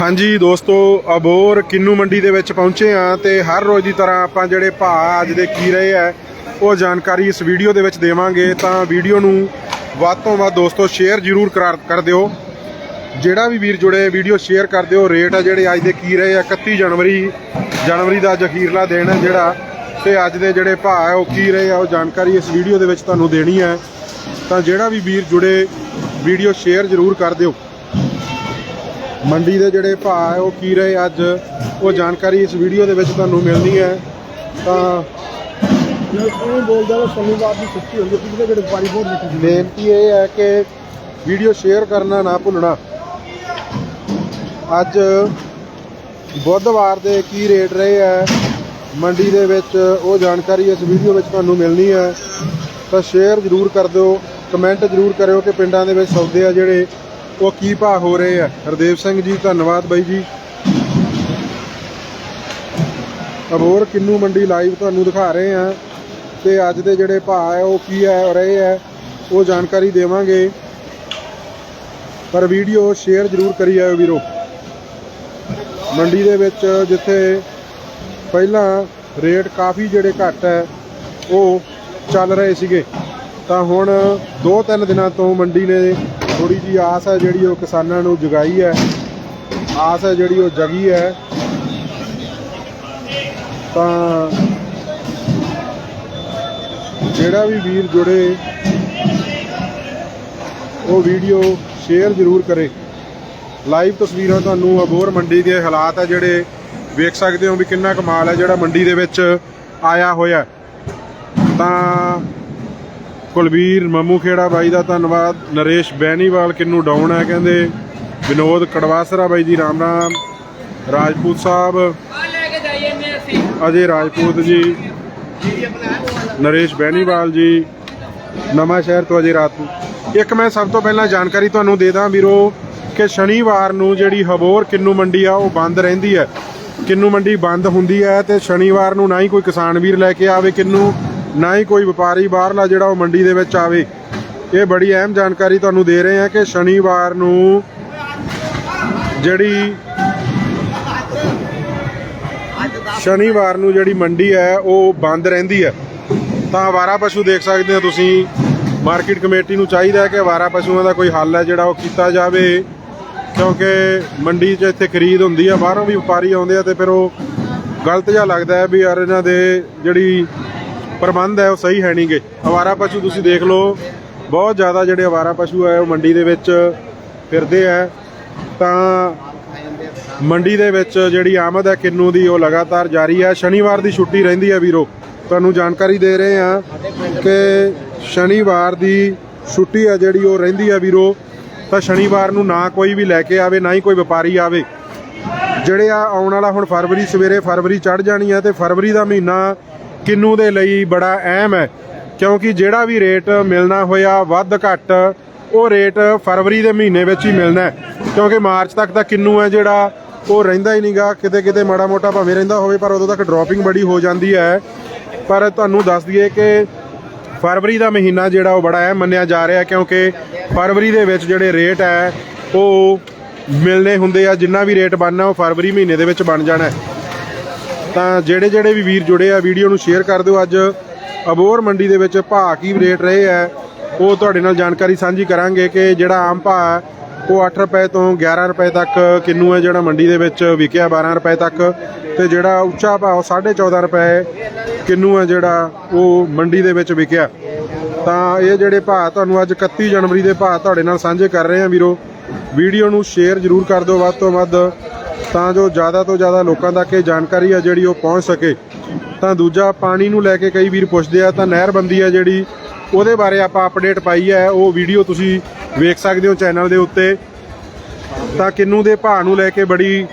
ਹਾਂਜੀ ਦੋਸਤੋ ਅਬੋਰ ਕਿੰਨੂ ਮੰਡੀ ਦੇ ਵਿੱਚ ਪਹੁੰਚੇ ਆ ਤੇ ਹਰ ਰੋਜ਼ ਦੀ ਤਰ੍ਹਾਂ ਆਪਾਂ ਜਿਹੜੇ ਭਾਅ ਅੱਜ ਦੇ ਕੀ ਰਹੇ ਆ ਉਹ ਜਾਣਕਾਰੀ ਇਸ ਵੀਡੀਓ ਦੇ ਵਿੱਚ ਦੇਵਾਂਗੇ। ਤਾਂ ਵੀਡੀਓ ਨੂੰ ਵੱਧ ਤੋਂ ਵੱਧ ਦੋਸਤੋ ਸ਼ੇਅਰ ਜ਼ਰੂਰ ਕਰਾ- ਕਰ ਦਿਓ। ਜਿਹੜਾ ਵੀ ਵੀਰ ਜੁੜੇ, ਵੀਡੀਓ ਸ਼ੇਅਰ ਕਰ ਦਿਓ। ਰੇਟ ਆ ਜਿਹੜੇ ਅੱਜ ਦੇ ਕੀ ਰਹੇ ਆ 31 ਜਨਵਰੀ ਜਨਵਰੀ ਦਾ ਜ਼ਖੀਰਲਾ ਦਿਨ ਹੈ ਜਿਹੜਾ। ਤੇ ਅੱਜ ਦੇ ਜਿਹੜੇ ਭਾਅ ਆ ਉਹ ਕੀ ਰਹੇ ਆ, ਉਹ ਜਾਣਕਾਰੀ ਇਸ ਵੀਡੀਓ ਦੇ ਵਿੱਚ ਤੁਹਾਨੂੰ ਦੇਣੀ ਹੈ। ਤਾਂ ਜਿਹੜਾ ਵੀ ਵੀਰ ਜੁੜੇ, ਵੀਡੀਓ ਸ਼ੇਅਰ ਜ਼ਰੂਰ ਕਰ ਦਿਓ। ਮੰਡੀ ਦੇ ਜਿਹੜੇ ਭਾਅ ਹੈ, ਉਹ ਕੀ ਰਹੇ ਅੱਜ? ਉਹ ਜਾਣਕਾਰੀ ਇਸ ਵੀਡੀਓ ਦੇ ਵਿੱਚ ਤੁਹਾਨੂੰ ਮਿਲਣੀ ਹੈ। ਤਾਂ ਜੇ ਬੋਲਦਾ ਸ਼ਨੀਵਾਰ ਦੀ ਛੁੱਟੀ ਹੁੰਦੀ ਹੈ ਪਿਛਲੇ ਜਿਹੜੇ ਵਪਾਰੀ ਬਹੁਤ ਲਿਖੀ ਬੇਨਤੀ ਇਹ ਹੈ ਕਿ ਵੀਡੀਓ ਸ਼ੇਅਰ ਕਰਨਾ ਨਾ ਭੁੱਲਣਾ। ਅੱਜ ਬੁੱਧਵਾਰ ਦੇ ਕੀ ਰੇਟ ਰਹੇ ਹੈ, ਮੰਡੀ ਦੇ ਵਿੱਚ ਉਹ ਜਾਣਕਾਰੀ ਇਸ ਵੀਡੀਓ ਵਿੱਚ ਤੁਹਾਨੂੰ ਮਿਲਣੀ ਹੈ। ਤਾਂ ਸ਼ੇਅਰ ਜ਼ਰੂਰ ਕਰ ਦਿਓ ਕਮੈਂਟ ਜ਼ਰੂਰ ਕਰਿਓ ਕਿ ਪਿੰਡਾਂ ਦੇ ਵਿੱਚ ਸੌਦੇ ਆ ਜਿਹੜੇ ਉਹ ਕੀ ਭਾਅ ਹੋ ਰਹੇ ਆ। ਹਰਦੇਵ ਸਿੰਘ ਜੀ, ਧੰਨਵਾਦ ਬਾਈ ਜੀ। ਅਬੋਰ ਕਿੰਨੂ ਮੰਡੀ ਲਾਈਵ ਤੁਹਾਨੂੰ ਦਿਖਾ ਰਹੇ ਆ। ਤੇ ਅੱਜ ਦੇ ਜਿਹੜੇ ਭਾਅ ਹੈ ਉਹ ਕੀ ਹੈ ਰਹੇ ਹੈ ਉਹ ਜਾਣਕਾਰੀ ਦੇਵਾਂਗੇ। ਪਰ ਵੀਡੀਓ ਸ਼ੇਅਰ ਜ਼ਰੂਰ ਕਰੀ ਆਇਓ ਵੀਰੋ। ਮੰਡੀ ਦੇ ਵਿੱਚ ਜਿੱਥੇ ਪਹਿਲਾਂ ਰੇਟ ਕਾਫੀ ਜਿਹੜੇ ਘੱਟ ਹੈ ਉਹ ਚੱਲ ਰਹੇ ਸੀਗੇ। ਤਾਂ ਹੁਣ 2-3 ਦਿਨਾਂ ਤੋਂ ਮੰਡੀ ਨੇ ਥੋੜੀ ਜੀ ਆਸ ਹੈ ਜਿਹੜੀ ਉਹ ਕਿਸਾਨਾਂ ਨੂੰ ਜਗਾਈ ਹੈ। ਆਸ ਹੈ ਜਿਹੜੀ ਉਹ ਜਗੀ ਹੈ। ਤਾਂ ਜਿਹੜਾ ਵੀ ਵੀਰ ਜੁੜੇ, ਉਹ ਵੀਡੀਓ ਸ਼ੇਅਰ ਜ਼ਰੂਰ ਕਰੇ। ਲਾਈਵ ਤਸਵੀਰਾਂ ਤੁਹਾਨੂੰ ਅਬੋਰ ਮੰਡੀ ਦੇ ਹਾਲਾਤ ਆ ਜਿਹੜੇ ਵੇਖ ਸਕਦੇ ਹੋ ਵੀ ਕਿੰਨਾ ਕਮਾਲ ਹੈ ਜਿਹੜਾ ਮੰਡੀ ਦੇ ਵਿੱਚ ਆਇਆ ਹੋਇਆ। ਤਾਂ ਕੁਲਵੀਰ ਮੰਮੂ ਖੇੜਾ ਬਾਈ ਦਾ ਧੰਨਵਾਦ। ਨਰੇਸ਼ ਬੈਨੀਵਾਲ ਕਿੰਨੂ ਡਾਊਨ ਹੈ ਕਹਿੰਦੇ। ਵਿਨੋਦ ਕੜਵਾਸਰਾ ਬਾਈ ਜੀ, ਰਾਮ ਰਾਮ। ਰਾਜਪੂਤ ਸਾਹਿਬ। ਅਜੇ ਰਾਜਪੂਤ ਜੀ। ਨਰੇਸ਼ ਬੈਨੀਵਾਲ ਜੀ। ਨਵਾਂ ਸ਼ਹਿਰ ਤੋਂ ਅਜੇ ਰਾਜਪੂਤ ਇੱਕ ਮੈਂ ਸਭ ਤੋਂ ਪਹਿਲਾਂ ਜਾਣਕਾਰੀ ਤੁਹਾਨੂੰ ਦੇ ਦਾਂ ਵੀਰੋ ਕਿ ਸ਼ਨੀਵਾਰ ਨੂੰ ਜਿਹੜੀ ਹਬੋਰ ਕਿੰਨੂ ਮੰਡੀ ਆ, ਉਹ ਬੰਦ ਰਹਿੰਦੀ ਹੈ। ਕਿੰਨੂ ਮੰਡੀ ਬੰਦ ਹੁੰਦੀ ਹੈ ਤੇ ਸ਼ਨੀਵਾਰ ਨੂੰ ਨਾ ਹੀ ਕੋਈ ਕਿਸਾਨ ਵੀਰ ਲੈ ਕੇ ਆਵੇ ਕਿੰਨੂ। ਨਾ ਹੀ ਕੋਈ ਵਪਾਰੀ ਬਾਹਰਲਾ ਜਿਹੜਾ ਉਹ ਮੰਡੀ ਦੇ ਵਿੱਚ ਆਵੇ। ਇਹ ਬੜੀ ਅਹਿਮ ਜਾਣਕਾਰੀ ਤੁਹਾਨੂੰ ਦੇ ਰਹੇ ਹਾਂ ਕਿ ਸ਼ਨੀਵਾਰ ਨੂੰ ਜਿਹੜੀ ਸ਼ਨੀਵਾਰ ਨੂੰ ਜਿਹੜੀ ਮੰਡੀ ਹੈ, ਉਹ ਬੰਦ ਰਹਿੰਦੀ ਹੈ। ਤਾਂ ਆਵਾਰਾ ਪਸ਼ੂ ਦੇਖ ਸਕਦੇ ਹੋ ਤੁਸੀਂ। ਮਾਰਕੀਟ ਕਮੇਟੀ ਨੂੰ ਚਾਹੀਦਾ ਹੈ ਕਿ ਆਵਾਰਾ ਪਸ਼ੂਆਂ ਦਾ ਕੋਈ ਹੱਲ ਹੈ ਜਿਹੜਾ ਉਹ ਕੀਤਾ ਜਾਵੇ। ਕਿਉਂਕਿ ਮੰਡੀ 'ਚ ਇੱਥੇ ਖਰੀਦ ਹੁੰਦੀ ਹੈ ਬਾਹਰੋਂ ਵੀ ਵਪਾਰੀ ਆਉਂਦੇ ਆ ਤੇ ਫਿਰ ਉਹ ਗਲਤ ਜਿਹਾ ਲੱਗਦਾ ਹੈ ਵੀ ਯਾਰ ਇਹਨਾਂ ਦੇ ਜਿਹੜੀ ਪ੍ਰਬੰਧ ਹੈ, ਉਹ ਸਹੀ ਹੈ ਨਹੀਂਗੇ ਆਵਾਰਾ ਪਸ਼ੂ ਤੁਸੀਂ ਦੇਖ ਲਓ, ਬਹੁਤ ਜ਼ਿਆਦਾ ਜਿਹੜੇ ਆਵਾਰਾ ਪਸ਼ੂ ਹੈ ਉਹ ਮੰਡੀ ਦੇ ਵਿੱਚ ਫਿਰਦੇ ਆ। ਤਾਂ ਮੰਡੀ ਦੇ ਵਿੱਚ ਜਿਹੜੀ ਆਮਦ ਹੈ ਕਿੰਨੂ ਦੀ, ਉਹ ਲਗਾਤਾਰ ਜਾਰੀ ਹੈ ਸ਼ਨੀਵਾਰ ਦੀ ਛੁੱਟੀ ਰਹਿੰਦੀ ਹੈ ਵੀਰੋ। ਤੁਹਾਨੂੰ ਜਾਣਕਾਰੀ ਦੇ ਰਹੇ ਹਾਂ ਕਿ ਸ਼ਨੀਵਾਰ ਦੀ ਛੁੱਟੀ ਹੈ ਜਿਹੜੀ, ਉਹ ਰਹਿੰਦੀ ਹੈ ਵੀਰੋ। ਤਾਂ ਸ਼ਨੀਵਾਰ ਨੂੰ ਨਾ ਕੋਈ ਵੀ ਲੈ ਕੇ ਆਵੇ, ਨਾ ਹੀ ਕੋਈ ਵਪਾਰੀ ਆਵੇ। ਜਿਹੜੇ ਆ ਆਉਣ ਵਾਲਾ ਹੁਣ ਫਰਵਰੀ, ਸਵੇਰੇ ਫਰਵਰੀ ਚੜ ਜਾਣੀ ਹੈ ਤੇ ਫਰਵਰੀ ਦਾ ਮਹੀਨਾ ਕਿੰਨੂ ਦੇ ਲਈ ਬੜਾ ਅਹਿਮ ਹੈ, ਕਿਉਂਕਿ ਜਿਹੜਾ ਵੀ ਰੇਟ ਮਿਲਣਾ ਹੋਇਆ ਵੱਧ ਘੱਟ, ਉਹ ਰੇਟ ਫਰਵਰੀ ਦੇ ਮਹੀਨੇ ਵਿੱਚ ਹੀ ਮਿਲਣਾ ਹੈ, ਕਿਉਂਕਿ ਮਾਰਚ ਤੱਕ ਤਾਂ ਕਿੰਨੂ ਹੈ ਜਿਹੜਾ, ਉਹ ਰਹਿੰਦਾ ਹੀ ਨਹੀਂਗਾ, ਕਿਤੇ ਕਿਤੇ ਮਾੜਾ ਮੋਟਾ ਭਾਵੇਂ ਰਹਿੰਦਾ ਹੋਵੇ, ਪਰ ਉਦੋਂ ਤੱਕ ਡ੍ਰੌਪਿੰਗ ਬੜੀ ਹੋ ਜਾਂਦੀ ਹੈ। ਪਰ ਤੁਹਾਨੂੰ ਦੱਸ ਦਈਏ ਕਿ ਫਰਵਰੀ ਦਾ ਮਹੀਨਾ ਜਿਹੜਾ ਉਹ ਬੜਾ ਅਹਿਮ ਮੰਨਿਆ ਜਾ ਰਿਹਾ ਕਿਉਂਕਿ ਫਰਵਰੀ ਦੇ ਵਿੱਚ ਜਿਹੜੇ ਰੇਟ ਹੈ, ਉਹ ਮਿਲਨੇ ਹੁੰਦੇ ਆ, ਜਿੰਨਾ ਵੀ ਰੇਟ ਬਣਨਾ, ਉਹ ਫਰਵਰੀ ਮਹੀਨੇ ਦੇ ਵਿੱਚ ਬਣ ਜਾਣਾ ਤਾਂ ਜਿਹੜੇ ਜਿਹੜੇ ਵੀ ਵੀਰ ਜੁੜੇ ਆ, ਵੀਡੀਓ ਨੂੰ ਸ਼ੇਅਰ ਕਰ ਦਿਓ। ਅੱਜ ਅਬੋਰ ਮੰਡੀ ਦੇ ਵਿੱਚ ਭਾਅ ਕੀ ਰੇਟ ਰਹੇ ਆ, ਉਹ ਤੁਹਾਡੇ ਨਾਲ ਜਾਣਕਾਰੀ ਸਾਂਝੀ ਕਰਾਂਗੇ ਕਿ ਜਿਹੜਾ ਆਮ ਭਾਅ ਹੈ, ਉਹ 8 ਰੁਪਏ ਤੋਂ 11 ਰੁਪਏ ਤੱਕ ਕਿੰਨੂ ਹੈ, ਜਿਹੜਾ ਮੰਡੀ ਦੇ ਵਿੱਚ ਵਿਕਿਆ 12 ਰੁਪਏ ਤੱਕ। ਤੇ ਜਿਹੜਾ ਉੱਚਾ ਭਾਅ, ਉਹ 14.5 ਰੁਪਏ ਕਿੰਨੂ ਹੈ, ਜਿਹੜਾ ਉਹ ਮੰਡੀ ਦੇ ਵਿੱਚ ਵਿਕਿਆ। ਤਾਂ ਇਹ ਜਿਹੜੇ ਭਾਅ ਤੁਹਾਨੂੰ ਅੱਜ 31 ਜਨਵਰੀ ਦੇ ਭਾਅ ਤੁਹਾਡੇ ਨਾਲ ਸਾਂਝੇ ਕਰ ਰਹੇ ਹਾਂ ਵੀਰੋ। ਵੀਡੀਓ ਨੂੰ ਸ਼ੇਅਰ ਜ਼ਰੂਰ ਕਰ ਦਿਓ, ਵੱਧ ਤੋਂ ਵੱਧ ਤਾਂ ਜੋ ਜ਼ਿਆਦਾ ਤੋਂ ਜ਼ਿਆਦਾ ਲੋਕਾਂ ਤੱਕ ਇਹ ਜਾਣਕਾਰੀ ਆ ਜਿਹੜੀ ਉਹ ਪਹੁੰਚ ਸਕੇ। ਤਾਂ ਦੂਜਾ, ਪਾਣੀ ਨੂੰ ਲੈ ਕੇ ਕਈ ਵੀਰ ਪੁੱਛਦੇ ਆ, ਤਾਂ ਨਹਿਰਬੰਦੀ ਆ ਜਿਹੜੀ, ਉਹਦੇ ਬਾਰੇ ਆਪਾਂ ਅਪਡੇਟ ਪਾਈ ਹੈ ਉਹ ਵੀਡੀਓ ਤੁਸੀਂ ਵੇਖ ਸਕਦੇ ਹੋ ਚੈਨਲ ਦੇ ਉੱਤੇ। ਤਾਂ ਕਿੰਨੂ ਦੇ ਭਾਅ ਨੂੰ ਲੈ ਕੇ ਬੜੀ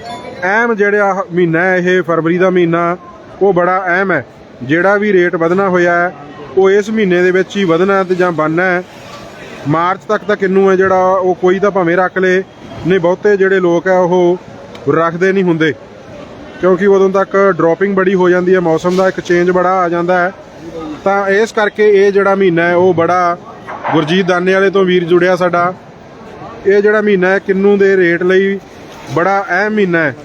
ਅਹਿਮ ਜਿਹੜਾ ਮਹੀਨਾ ਹੈ, ਇਹ ਫਰਵਰੀ ਦਾ ਮਹੀਨਾ, ਉਹ ਬੜਾ ਅਹਿਮ ਹੈ। ਜਿਹੜਾ ਵੀ ਰੇਟ ਵਧਣਾ ਹੋਇਆ ਹੈ, ਉਹ ਇਸ ਮਹੀਨੇ ਦੇ ਵਿੱਚ ਹੀ ਵਧਣਾ ਤੇ ਜਾਂ ਬਣਨਾ ਹੈ। ਮਾਰਚ ਤੱਕ ਤਾਂ ਕਿੰਨੂ ਹੈ ਜਿਹੜਾ, ਉਹ ਕੋਈ ਤਾਂ ਭਾਵੇਂ ਰੱਖ ਲੇ। ਨਹੀਂ, ਬਹੁਤੇ ਜਿਹੜੇ ਲੋਕ ਆ, ਉਹ ਰੱਖਦੇ ਨਹੀਂ ਹੁੰਦੇ। ਕਿਉਂਕਿ ਉਦੋਂ ਤੱਕ ਡ੍ਰੌਪਿੰਗ ਬੜੀ ਹੋ ਜਾਂਦੀ ਹੈ, ਮੌਸਮ ਦਾ ਇੱਕ ਚੇਂਜ ਬੜਾ ਆ ਜਾਂਦਾ ਹੈ। ਤਾਂ ਇਸ ਕਰਕੇ ਇਹ ਜਿਹੜਾ ਮਹੀਨਾ ਹੈ, ਉਹ ਬੜਾ ਗੁਰਜੀਤ ਦਾਨੇ ਵਾਲੇ ਤੋਂ ਵੀਰ ਜੁੜਿਆ ਸਾਡਾ। ਇਹ ਜਿਹੜਾ ਮਹੀਨਾ ਹੈ, ਕਿੰਨੂ ਦੇ ਰੇਟ ਲਈ ਬੜਾ ਅਹਿਮ ਮਹੀਨਾ ਹੈ।